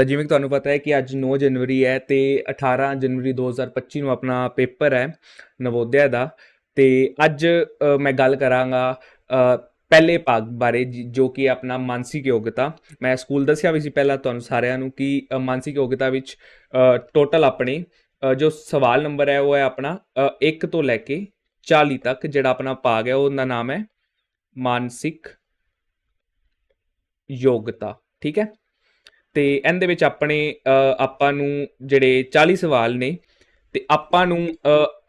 ਤਾਂ ਜਿਵੇਂ ਕਿ ਤੁਹਾਨੂੰ ਪਤਾ ਹੈ ਕਿ ਅੱਜ 9 ਜਨਵਰੀ ਹੈ ਤੇ 18 ਜਨਵਰੀ 2025 ਨੂੰ ਆਪਣਾ ਪੇਪਰ ਹੈ ਨਵੋਦਿਆ ਦਾ ਤੇ ਅੱਜ ਮੈਂ ਗੱਲ ਕਰਾਂਗਾ ਪਹਿਲੇ ਭਾਗ ਬਾਰੇ ਜਿ- ਜੋ ਕਿ ਆਪਣਾ ਮਾਨਸਿਕ ਯੋਗਤਾ। ਮੈਂ ਸਕੂਲ ਦੱਸਿਆ ਵੀ ਸੀ ਪਹਿਲਾਂ ਤੁਹਾਨੂੰ ਸਾਰਿਆਂ ਨੂੰ ਕਿ ਮਾਨਸਿਕ ਯੋਗਤਾ ਵਿੱਚ ਟੋਟਲ ਆਪਣੇ ਜੋ ਸਵਾਲ ਨੰਬਰ ਹੈ ਉਹ ਹੈ ਆਪਣਾ 1 ਤੋਂ ਲੈ ਕੇ 40 ਤੱਕ ਜਿਹੜਾ ਆਪਣਾ ਭਾਗ ਹੈ ਉਹਦਾ ਨਾਮ ਹੈ ਮਾਨਸਿਕ ਯੋਗਤਾ। ਠੀਕ ਹੈ? ਤੇ ਇਹਦੇ ਵਿੱਚ ਆਪਣੇ ਆਪਾਂ ਨੂੰ ਜਿਹੜੇ 40 ਸਵਾਲ ਨੇ ਤੇ ਆਪਾਂ ਨੂੰ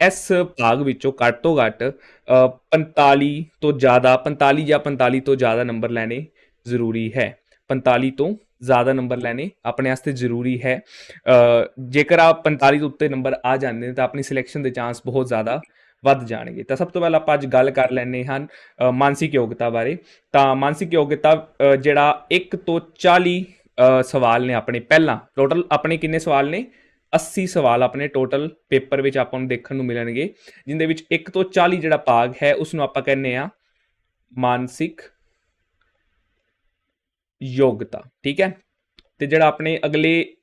ਇਸ ਭਾਗ ਵਿੱਚੋਂ ਘੱਟ ਤੋਂ ਘੱਟ ਅ, 45 ਤੋਂ ਜ਼ਿਆਦਾ 45 ਜਾਂ 45 ਤੋਂ ਜ਼ਿਆਦਾ ਨੰਬਰ ਲੈਣੇ ਜ਼ਰੂਰੀ ਹੈ। 45 ਤੋਂ ਜ਼ਿਆਦਾ ਨੰਬਰ ਲੈਣੇ ਆਪਣੇ ਵਾਸਤੇ ਜ਼ਰੂਰੀ ਹੈ। ਜੇਕਰ ਆਪ 45 ਤੋਂ ਉੱਤੇ ਨੰਬਰ ਆ ਜਾਂਦੇ ਨੇ ਤਾਂ ਆਪਣੀ ਸਿਲੈਕਸ਼ਨ ਦੇ ਚਾਂਸ ਬਹੁਤ ਜ਼ਿਆਦਾ ਵੱਧ ਜਾਣਗੇ। ਤਾਂ ਸਭ ਤੋਂ ਪਹਿਲਾਂ ਆਪਾਂ ਅੱਜ ਗੱਲ ਕਰ ਲੈਣੇ ਹਨ ਮਾਨਸਿਕ ਯੋਗਤਾ ਬਾਰੇ। ਤਾਂ ਮਾਨਸਿਕ ਯੋਗਤਾ ਜਿਹੜਾ 1 ਤੋਂ 40 ਸਵਾਲ ਨੇ ਆਪਣੇ ਪਹਿਲਾਂ। ਟੋਟਲ ਆਪਣੇ ਕਿੰਨੇ ਸਵਾਲ ਨੇ? 80 ਸਵਾਲ ਆਪਣੇ ਟੋਟਲ ਪੇਪਰ ਵਿੱਚ ਆਪਾਂ ਨੂੰ ਦੇਖਣ ਨੂੰ ਮਿਲਣਗੇ ਜਿੰਦੇ ਵਿੱਚ 1 ਤੋਂ 40 ਜਿਹੜਾ ਭਾਗ ਹੈ ਉਸ ਨੂੰ ਆਪਾਂ ਕਹਿੰਦੇ ਆ ਮਾਨਸਿਕ ਯੋਗਤਾ ਠੀਕ ਹੈ? ਤੇ ਜਿਹੜਾ ਆਪਣੇ ਅਗਲੇ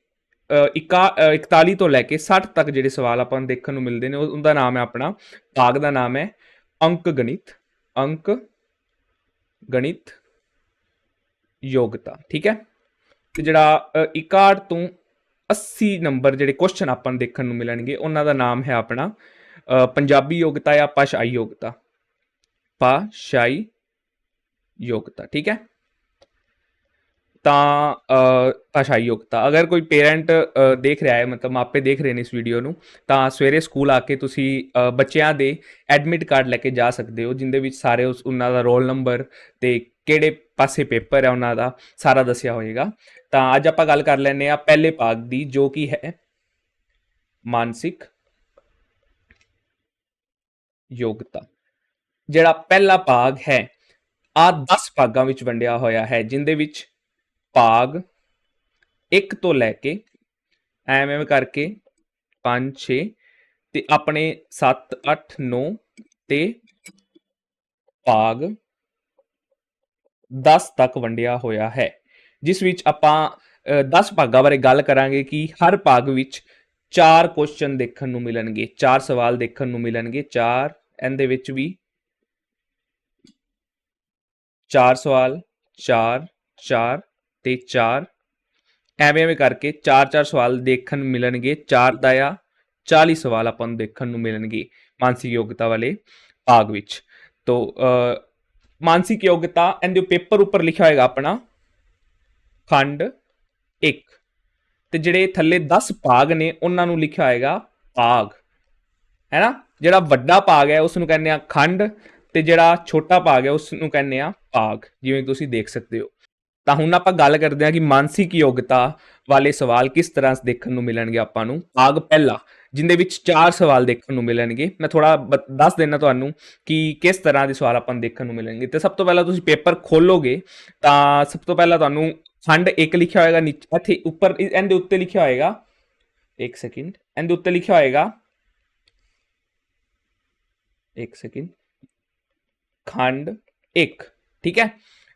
ਇਕਾ- ਅ, 41 ਤੋਂ ਲੈ ਕੇ 60 ਤੱਕ ਜਿਹੜੇ ਸਵਾਲ ਆਪਾਂ ਨੂੰ ਦੇਖਣ ਨੂੰ ਮਿਲਦੇ ਨੇ ਉਹਦਾ ਨਾਮ ਹੈ ਆਪਣਾ ਭਾਗ ਦਾ ਨਾਮ ਹੈ ਅੰਕ ਗਣਿਤ ਅੰਕ ਗਣਿਤ ਯੋਗਤਾ ਠੀਕ ਹੈ? ਤੇ ਜਿਹੜਾ ਅ, 61 ਤੋਂ 80 ਨੰਬਰ ਜਿਹੜੇ ਕੁਐਸਚਨ ਆਪਾਂ ਨੂੰ ਦੇਖਣ ਨੂੰ ਮਿਲਣਗੇ ਉਹਨਾਂ ਦਾ ਨਾਮ ਹੈ ਆਪਣਾ ਪੰਜਾਬੀ ਯੋਗਤਾ ਜਾਂ ਭਾਸ਼ਾਈ ਯੋਗਤਾ। ਭਾਸ਼ਾਈ ਯੋਗਤਾ ਠੀਕ ਹੈ? ਤਾਂ ਭਾਸ਼ਾਈ ਯੋਗਤਾ। ਅਗਰ ਕੋਈ ਪੇਰੈਂਟ ਦੇਖ ਰਿਹਾ ਹੈ ਮਤਲਬ ਮਾਪੇ ਦੇਖ ਰਹੇ ਨੇ ਇਸ ਵੀਡੀਓ ਨੂੰ ਤਾਂ ਸਵੇਰੇ ਸਕੂਲ ਆ ਕੇ ਤੁਸੀਂ ਬੱਚਿਆਂ ਦੇ ਐਡਮਿਟ ਕਾਰਡ ਲੈ ਕੇ ਜਾ ਸਕਦੇ ਹੋ ਜਿੰਦੇ ਵਿੱਚ ਸਾਰੇ ਉਸ ਉਹਨਾਂ ਦਾ ਰੋਲ ਨੰਬਰ ਤੇ ਕਿਹੜੇ ਪਾਸੇ ਪੇਪਰ ਹੈ ਉਹਨਾਂ ਦਾ ਸਾਰਾ ਦੱਸਿਆ ਹੋਏਗਾ। ਤਾਂ ਅੱਜ ਆਪਾਂ ਗੱਲ ਕਰ ਲੈਂਦੇ ਆ ਪਹਿਲੇ ਭਾਗ ਦੀ, ਜੋ ਕਿ ਹੈ ਮਾਨਸਿਕ ਯੋਗਤਾ। ਜਿਹੜਾ ਪਹਿਲਾ ਭਾਗ ਹੈ, ਆ 10 ਭਾਗਾਂ ਵਿੱਚ ਵੰਡਿਆ ਹੋਇਆ ਹੈ, ਜਿੰਦੇ ਵਿੱਚ ਭਾਗ 1 ਤੋਂ ਲੈ ਕੇ ਐਵੇਂ ਐਵੇਂ ਕਰਕੇ 5 6 ਤੇ ਆਪਣੇ 7 8 9 ਤੇ ਭਾਗ 10 ਤੱਕ ਵੰਡਿਆ ਹੋਇਆ ਹੈ। ਜਿਸ ਵਿੱਚ ਆਪਾਂ 10 ਭਾਗਾਂ ਬਾਰੇ ਗੱਲ ਕਰਾਂਗੇ ਕਿ ਹਰ ਭਾਗ ਵਿੱਚ ਚਾਰ ਕੁਐਸਚਨ ਦੇਖਣ ਨੂੰ ਮਿਲਣਗੇ, ਚਾਰ ਸਵਾਲ ਦੇਖਣ ਨੂੰ ਮਿਲਣਗੇ, ਚਾਰ, ਇਹਦੇ ਵਿੱਚ ਵੀ ਚਾਰ ਸਵਾਲ, ਚਾਰ ਚਾਰ ਤੇ ਚਾਰ। ਐਵੇਂ ਐਵੇਂ ਕਰਕੇ ਚਾਰ ਚਾਰ ਸਵਾਲ ਦੇਖਣ ਨੂੰ ਮਿਲਣਗੇ, ਚਾਰ ਦਾ ਆ 40 ਸਵਾਲ ਆਪਾਂ ਨੂੰ ਦੇਖਣ ਨੂੰ ਮਿਲਣਗੇ ਮਾਨਸਿਕ ਯੋਗਤਾ ਵਾਲੇ ਭਾਗ ਵਿੱਚ। ਤੋ ਮਾਨਸਿਕ ਯੋਗਤਾ, ਇਹਦੇ ਪੇਪਰ ਉੱਪਰ ਲਿਖਿਆ ਹੋਏਗਾ ਆਪਣਾ ਖੰਡ 1 ਤੇ ਜਿਹੜੇ ਥੱਲੇ 10 ਭਾਗ ਨੇ, ਉਹਨਾਂ ਨੂੰ ਲਿਖਿਆ ਹੋਏਗਾ ਭਾਗ। ਹੈ ਨਾ ਜਿਹੜਾ ਵੱਡਾ ਭਾਗ ਹੈ ਉਸ ਨੂੰ ਕਹਿੰਦੇ ਆ ਖੰਡ ਤੇ ਜਿਹੜਾ ਛੋਟਾ ਭਾਗ ਹੈ ਉਸ ਨੂੰ ਕਹਿੰਦੇ ਆ ਭਾਗ। ਜਿਵੇਂ ਤੁਸੀਂ ਦੇਖ ਸਕਦੇ ਹੋ। ਤਾਂ ਹੁਣ ਆਪਾਂ ਗੱਲ ਕਰਦੇ ਹਾਂ ਕਿ ਮਾਨਸਿਕ ਯੋਗਤਾ ਵਾਲੇ ਸਵਾਲ ਕਿਸ ਤਰ੍ਹਾਂ ਦੇਖਣ ਨੂੰ ਮਿਲਣਗੇ ਆਪਾਂ ਨੂੰ। ਭਾਗ ਪਹਿਲਾ, ਜਿੰਦੇ ਵਿੱਚ ਚਾਰ ਸਵਾਲ ਦੇਖਣ ਨੂੰ ਮਿਲਣਗੇ। ਮੈਂ ਥੋੜਾ ਦੱਸ ਦੇਣਾ ਤੁਹਾਨੂੰ ਕਿ ਕਿਸ ਤਰ੍ਹਾਂ ਦੇ ਸਵਾਲ ਆਪਾਂ ਨੂੰ ਦੇਖਣ ਨੂੰ ਮਿਲਣਗੇ। ਤੇ ਸਭ ਤੋਂ ਪਹਿਲਾਂ ਤੁਸੀਂ ਪੇਪਰ ਖੋਲੋਗੇ, ਤਾਂ ਸਭ ਤੋਂ ਪਹਿਲਾਂ ਤੁਹਾਨੂੰ ਖੰਡ 1 ਲਿਖਿਆ ਹੋਏਗਾ ਨੀਚੇ ਇੱਥੇ ਉੱਪਰ ਇਹਦੇ ਉੱਤੇ ਲਿਖਿਆ ਹੋਏਗਾ ਇੱਕ ਸੈਕਿੰਡ ਇਹਦੇ ਉੱਤੇ ਲਿਖਿਆ ਹੋਏਗਾ ਇੱਕ ਸੈਕਿੰਡ ਖੰਡ 1 ਠੀਕ ਹੈ?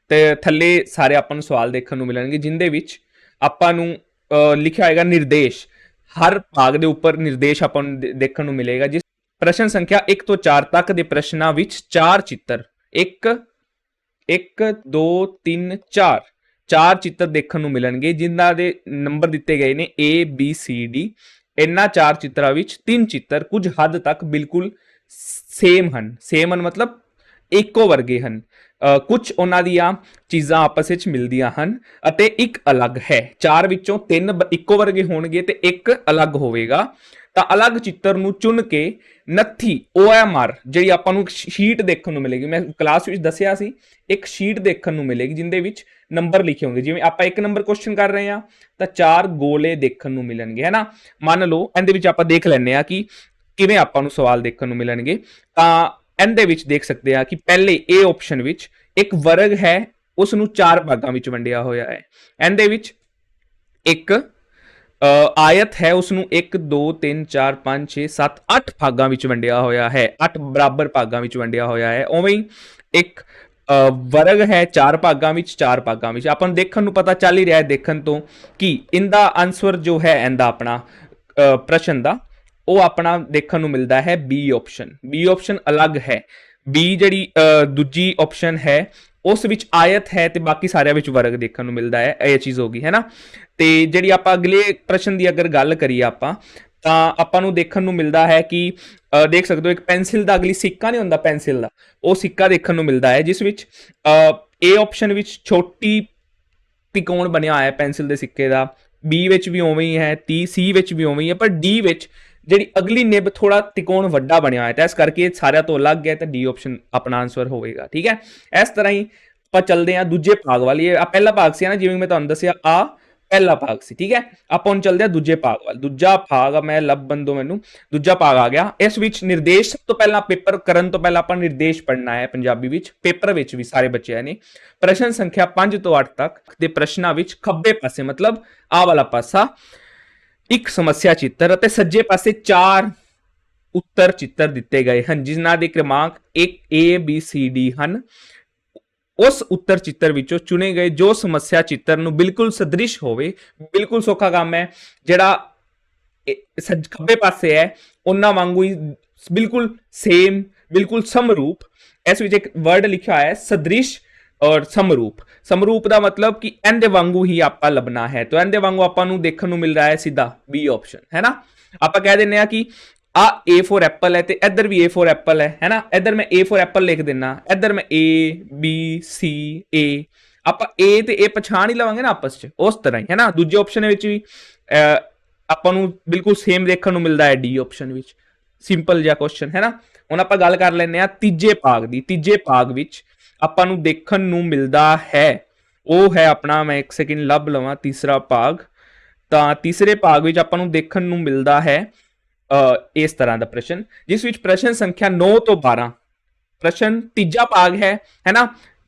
ਤੇ ਥੱਲੇ ਸਾਰੇ ਆਪਾਂ ਨੂੰ ਸਵਾਲ ਦੇਖਣ ਨੂੰ ਮਿਲਣਗੇ ਜਿੰਦੇ ਵਿੱਚ ਆਪਾਂ ਨੂੰ ਅ, ਲਿਖਿਆ ਹੋਏਗਾ ਨਿਰਦੇਸ਼। ਹਰ ਭਾਗ ਦੇ ਉੱਪਰ ਨਿਰਦੇਸ਼ ਆਪਾਂ ਨੂੰ ਦੇ- ਦੇਖਣ ਨੂੰ ਮਿਲੇਗਾ ਜਿਸ ਪ੍ਰਸ਼ਨ ਸੰਖਿਆ 1 ਤੋਂ 4 ਤੱਕ ਦੇ ਪ੍ਰਸ਼ਨਾਂ ਵਿੱਚ ਚਾਰ ਚਿੱਤਰ। 1 1 2 3 4 ਚਾਰ ਚਿੱਤਰ ਦੇਖਣ ਨੂੰ ਮਿਲਣਗੇ, ਜਿਨ੍ਹਾਂ ਦੇ ਨੰਬਰ ਦਿੱਤੇ ਗਏ ਨੇ A, B, C, D ਇਹਨਾਂ ਚਾਰ ਚਿੱਤਰਾਂ ਵਿੱਚ ਤਿੰਨ ਚਿੱਤਰ ਕੁਝ ਹੱਦ ਤੱਕ ਬਿਲਕੁਲ ਸੇਮ ਹਨ। ਸੇਮ ਹਨ ਮਤਲਬ ਇੱਕੋ ਵਰਗੇ ਹਨ। ਕੁਝ ਉਹਨਾਂ ਦੀਆਂ ਚੀਜ਼ਾਂ ਆਪਸ ਵਿੱਚ ਮਿਲਦੀਆਂ ਹਨ ਅਤੇ ਇੱਕ ਅਲੱਗ ਹੈ। ਚਾਰ ਵਿੱਚੋਂ ਤਿੰਨ ਇੱਕੋ ਵਰਗੇ ਹੋਣਗੇ ਤੇ ਇੱਕ ਅਲੱਗ ਹੋਵੇਗਾ। ਤਾਂ ਅਲੱਗ ਚਿੱਤਰ ਨੂੰ ਚੁਣ ਕੇ ਨੱਥੀ OMR ਜਿਹੜੀ ਆਪਾਂ ਨੂੰ ਸ਼ੀਟ ਦੇਖਣ ਨੂੰ ਮਿਲੇਗੀ। ਮੈਂ ਕਲਾਸ ਵਿੱਚ ਦੱਸਿਆ ਸੀ, ਇੱਕ ਸ਼ੀਟ ਦੇਖਣ ਨੂੰ ਮਿਲੇਗੀ, ਜਿੰਦੇ ਵਿੱਚ ਨੰਬਰ ਲਿਖੇ ਹੋਣਗੇ ਜਿਵੇਂ ਆਪਾਂ ਇੱਕ ਨੰਬਰ ਕੁਐਸਚਨ ਕਰ ਰਹੇ ਹਾਂ ਤਾਂ ਚਾਰ ਗੋਲੇ ਦੇਖਣ ਨੂੰ ਮਿਲਣਗੇ ਹੈ ਨਾ? ਮੰਨ ਲਓ ਇਹਦੇ ਵਿੱਚ ਆਪਾਂ ਦੇਖ ਲੈਂਦੇ ਆ ਕਿ ਕਿਵੇਂ ਆਪਾਂ ਨੂੰ ਸਵਾਲ ਦੇਖਣ ਨੂੰ ਮਿਲਣਗੇ। ਤਾਂ ਇਹਦੇ ਵਿੱਚ ਦੇਖ ਸਕਦੇ ਆ ਕਿ ਪਹਿਲੇ A ਆਪਸ਼ਨ ਵਿੱਚ ਇੱਕ ਵਰਗ ਹੈ ਉਸ ਨੂੰ ਚਾਰ ਭਾਗਾਂ ਵਿੱਚ ਵੰਡਿਆ ਹੋਇਆ ਹੈ। ਇਹਦੇ ਵਿੱਚ ਇੱਕ ਅ, ਆਇਤ ਹੈ ਉਸ ਨੂੰ 1 2 3 4 5 6 7 8 ਭਾਗਾਂ ਵਿੱਚ ਵੰਡਿਆ ਹੋਇਆ ਹੈ। 8 ਬਰਾਬਰ ਭਾਗਾਂ ਵਿੱਚ ਵੰਡਿਆ ਹੋਇਆ ਹੈ। ਉਵੇਂ ਹੀ ਇੱਕ ਵਰਗ ਹੈ ਚਾਰ ਭਾਗਾਂ ਵਿੱਚ, ਚਾਰ ਭਾਗਾਂ ਵਿੱਚ। ਆਪਾਂ ਨੂੰ ਦੇਖਣ ਨੂੰ ਪਤਾ ਚੱਲ ਹੀ ਰਿਹਾ ਹੈ, ਦੇਖਣ ਤੋਂ ਕਿ ਇਹਦਾ ਆਨਸਰ ਜੋ ਹੈ, ਇਹਦਾ ਆਪਣਾ ਪ੍ਰਸ਼ਨ ਦਾ, ਉਹ ਆਪਣਾ ਦੇਖਣ ਨੂੰ ਮਿਲਦਾ ਹੈ ਬੀ ਆਪਸ਼ਨ ਬੀ ਆਪਸ਼ਨ ਅਲੱਗ ਹੈ। ਬੀ ਜਿਹੜੀ ਦੂਜੀ ਆਪਸ਼ਨ ਹੈ, ਉਸ ਵਿੱਚ ਆਇਤ ਹੈ ਤੇ ਬਾਕੀ ਸਾਰਿਆਂ ਵਿੱਚ ਵਰਗ ਦੇਖਣ ਨੂੰ ਮਿਲਦਾ ਹੈ। ਇਹ ਚੀਜ਼ ਹੋ ਗਈ, ਹੈ ਨਾ? ਤੇ ਜਿਹੜੀ ਆਪਾਂ ਅਗਲੇ ਪ੍ਰਸ਼ਨ ਦੀ ਅਗਰ ਗੱਲ ਕਰੀਏ ਆਪਾਂ ਤਾਂ ਆਪਾਂ ਨੂੰ ਦੇਖਣ ਨੂੰ ਮਿਲਦਾ ਹੈ ਕਿ ਦੇਖ ਸਕਦੇ ਹੋ ਇੱਕ ਪੈਨਸਿਲ ਦਾ ਅਗਲੀ ਸਿੱਕਾ ਨਹੀਂ ਹੁੰਦਾ ਪੈਨਸਿਲ ਦਾ। ਉਹ ਸਿੱਕਾ ਦੇਖਣ ਨੂੰ ਮਿਲਦਾ ਹੈ, ਜਿਸ ਵਿੱਚ ਏ ਆਪਸ਼ਨ ਵਿੱਚ ਛੋਟੀ ਤਿਕੋਣ ਬਣਿਆ ਹੋਇਆ ਹੈ ਪੈਨਸਿਲ ਦੇ ਸਿੱਕੇ ਦਾ। ਬੀ ਵਿੱਚ ਵੀ ਉਵੇਂ ਹੀ ਹੈ ਤੀ ਸੀ ਵਿੱਚ ਵੀ ਉਵੇਂ ਹੀ ਹੈ, ਪਰ ਡੀ ਵਿੱਚ ਜਿਹੜੀ ਅਗਲੀ ਨਿਬ ਥੋੜਾ ਤਿਕੋਣ ਵੱਡਾ ਬਣਿਆ ਹੋਇਆ ਹੈ, ਤਾਂ ਇਸ ਕਰਕੇ ਇਹ ਸਾਰਿਆਂ ਤੋਂ ਅਲੱਗ ਹੈ, ਤਾਂ ਡੀ ਆਪਸ਼ਨ ਆਪਣਾ ਆਨਸਰ ਹੋਵੇਗਾ, ਠੀਕ ਹੈ? ਇਸ ਤਰ੍ਹਾਂ ਹੀ ਆਪਾਂ ਚੱਲਦੇ ਹਾਂ ਦੂਜੇ ਭਾਗ ਵਾਲੀ। ਇਹ ਪਹਿਲਾ ਭਾਗ ਸੀ ਨਾ, ਜਿਵੇਂ ਮੈਂ ਤੁਹਾਨੂੰ ਦੱਸਿਆ ਆ ਪਹਿਲਾ ਭਾਗ ਸੀ, ਠੀਕ ਹੈ? ਆਪਾਂ ਹੁਣ ਚੱਲਦੇ ਹਾਂ ਦੂਜੇ ਭਾਗ ਵੱਲ। ਦੂਜਾ ਭਾਗ ਮੈਂ ਲੱਭਣ ਦੋ ਮੈਨੂੰ। ਦੂਜਾ ਭਾਗ ਆ ਗਿਆ। ਇਸ ਵਿੱਚ ਨਿਰਦੇਸ਼ ਸਭ ਤੋਂ ਪਹਿਲਾਂ ਪੇਪਰ ਕਰਨ ਤੋਂ ਪਹਿਲਾਂ ਆਪਾਂ ਨਿਰਦੇਸ਼ ਪੜ੍ਹਨਾ ਹੈ ਪੰਜਾਬੀ ਵਿੱਚ। ਪੇਪਰ ਵਿੱਚ ਵੀ ਸਾਰੇ ਬੱਚਿਆਂ ਨੇ। ਪ੍ਰਸ਼ਨ ਸੰਖਿਆ 5 ਤੋਂ 8 ਤੱਕ ਦੇ ਪ੍ਰਸ਼ਨਾਂ ਵਿੱਚ ਖੱਬੇ ਪਾਸੇ, ਮਤਲਬ ਆ ਵਾਲਾ ਪਾਸਾ, ਇੱਕ ਸਮੱਸਿਆ ਚਿੱਤਰ ਅਤੇ ਸੱਜੇ ਪਾਸੇ ਚਾਰ ਉੱਤਰ ਚਿੱਤਰ ਦਿੱਤੇ ਗਏ ਹਨ ਜਿਨ੍ਹਾਂ ਦੇ ਕ੍ਰਮਾਂਕ 1 A, B, C, D ਹਨ। ਉਸ ਉੱਤਰ ਚਿੱਤਰ ਵਿੱਚੋਂ ਚੁਣੇ ਗਏ ਜੋ ਸਮੱਸਿਆ ਚਿੱਤਰ ਨੂੰ ਬਿਲਕੁਲ ਸਦ੍ਰਿਸ਼ ਹੋਵੇ, ਬਿਲਕੁਲ ਸੌਖਾ ਕੰਮ ਹੈ, ਜਿਹੜਾ ਸੱਜ, ਖੱਬੇ ਪਾਸੇ ਹੈ, ਉਹਨਾਂ ਵਾਂਗੂ ਹੀ ਬਿਲਕੁਲ ਸੇਮ ਬਿਲਕੁਲ ਸਮਰੂਪ, ਇਸ ਵਿੱਚ ਇੱਕ ਵਰਡ ਲਿਖਿਆ ਹੋਇਆ ਹੈ, ਸਦ੍ਰਿਸ਼ ਔਰ ਸਮਰੂਪ। ਸਮਰੂਪ ਦਾ ਮਤਲਬ ਕਿ ਇਹਦੇ ਵਾਂਗੂ ਹੀ ਆਪਾਂ ਲੱਭਣਾ ਹੈ। ਤਾਂ ਇਹਦੇ ਵਾਂਗੂ ਆਪਾਂ ਨੂੰ ਦੇਖਣ ਨੂੰ ਮਿਲ ਰਿਹਾ ਹੈ ਸਿੱਧਾ ਬੀ ਆਪਸ਼ਨ ਹੈ ਨਾ? ਆਪਾਂ ਕਹਿ ਦਿੰਨੇ ਆ ਕਿ ਆ A for ਐਪਲ ਹੈ ਤੇ ਇੱਧਰ ਵੀ A for ਐਪਲ ਹੈ ਹੈ ਨਾ? ਇੱਧਰ ਮੈਂ A for ਐਪਲ ਲਿਖ ਦਿੰਨਾ। ਇੱਧਰ ਮੈਂ A, B, C, A ਆਪਾਂ A ਤੇ A ਪਛਾਣ ਹੀ ਲਵਾਂਗੇ ਨਾ ਆਪਸ ਚ, ਉਸ ਤਰ੍ਹਾਂ ਹੀ, ਹੈ ਨਾ? ਦੂਜੇ ਆਪਸ਼ਨ ਵਿੱਚ ਵੀ ਆਪਾਂ ਨੂੰ ਬਿਲਕੁਲ ਸੇਮ ਦੇਖਣ ਨੂੰ ਮਿਲਦਾ ਹੈ D ਆਪਸ਼ਨ ਵਿੱਚ। ਸਿੰਪਲ ਜਿਹਾ ਕੁਐਸਚਨ ਹੈ ਨਾ? ਹੁਣ ਆਪਾਂ ਗੱਲ ਕਰ ਲੈਂਦੇ ਆ ਤੀਜੇ ਭਾਗ ਦੀ। ਤੀਜੇ ਭਾਗ ਵਿੱਚ ਆਪਾਂ ਨੂੰ ਦੇਖਣ ਨੂੰ ਮਿਲਦਾ ਹੈ, ਉਹ ਹੈ ਆਪਣਾ, ਮੈਂ ਇੱਕ ਸੈਕਿੰਡ ਲੱਭ ਲਵਾਂ, ਤੀਸਰਾ ਭਾਗ। ਤਾਂ ਤੀਸਰੇ ਭਾਗ ਵਿੱਚ ਆਪਾਂ ਨੂੰ ਦੇਖਣ ਨੂੰ ਮਿਲਦਾ ਹੈ ਇਸ ਤਰ੍ਹਾਂ ਦਾ ਪ੍ਰਸ਼ਨ, ਜਿਸ ਵਿੱਚ ਪ੍ਰਸ਼ਨ ਸੰਖਿਆ 9 ਤੋਂ 12 ਪ੍ਰਸ਼ਨ ਤੀਜਾ ਭਾਗ ਹੈ ਹੈ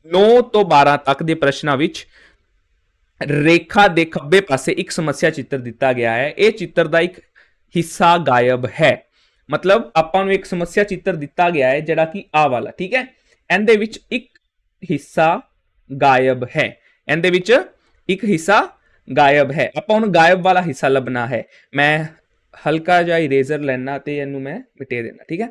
9 ਤੋਂ 12 ਤੱਕ ਦੇ ਪ੍ਰਸ਼ਨਾਂ ਵਿੱਚ ਰੇਖਾ ਦੇ ਖੱਬੇ ਪਾਸੇ ਇੱਕ ਸਮੱਸਿਆ ਚਿੱਤਰ ਦਿੱਤਾ ਗਿਆ ਹੈ। ਇਹ ਚਿੱਤਰ ਦਾ ਇੱਕ ਹਿੱਸਾ ਗਾਇਬ ਹੈ। ਮਤਲਬ ਆਪਾਂ ਨੂੰ ਇੱਕ ਸਮੱਸਿਆ ਚਿੱਤਰ ਦਿੱਤਾ ਗਿਆ ਹੈ, ਜਿਹੜਾ ਕਿ ਆ ਵਾਲਾ, ਠੀਕ ਹੈ? ਇਹਦੇ ਵਿੱਚ ਇੱਕ ਹਿੱਸਾ ਗਾਇਬ ਹੈ। ਇਹਦੇ ਵਿੱਚ ਇੱਕ ਹਿੱਸਾ ਗਾਇਬ ਹੈ। ਆਪਾਂ ਉਹਨੂੰ ਗਾਇਬ ਵਾਲਾ ਹਿੱਸਾ ਲੱਭਣਾ ਹੈ। ਮੈਂ ਹਲਕਾ ਜਿਹਾ ਇਰੇਜ਼ਰ ਲੈਣਾ ਤੇ ਇਹਨੂੰ ਮੈਂ ਮਿਟੇ ਦੇਣਾ ਠੀਕ ਹੈ?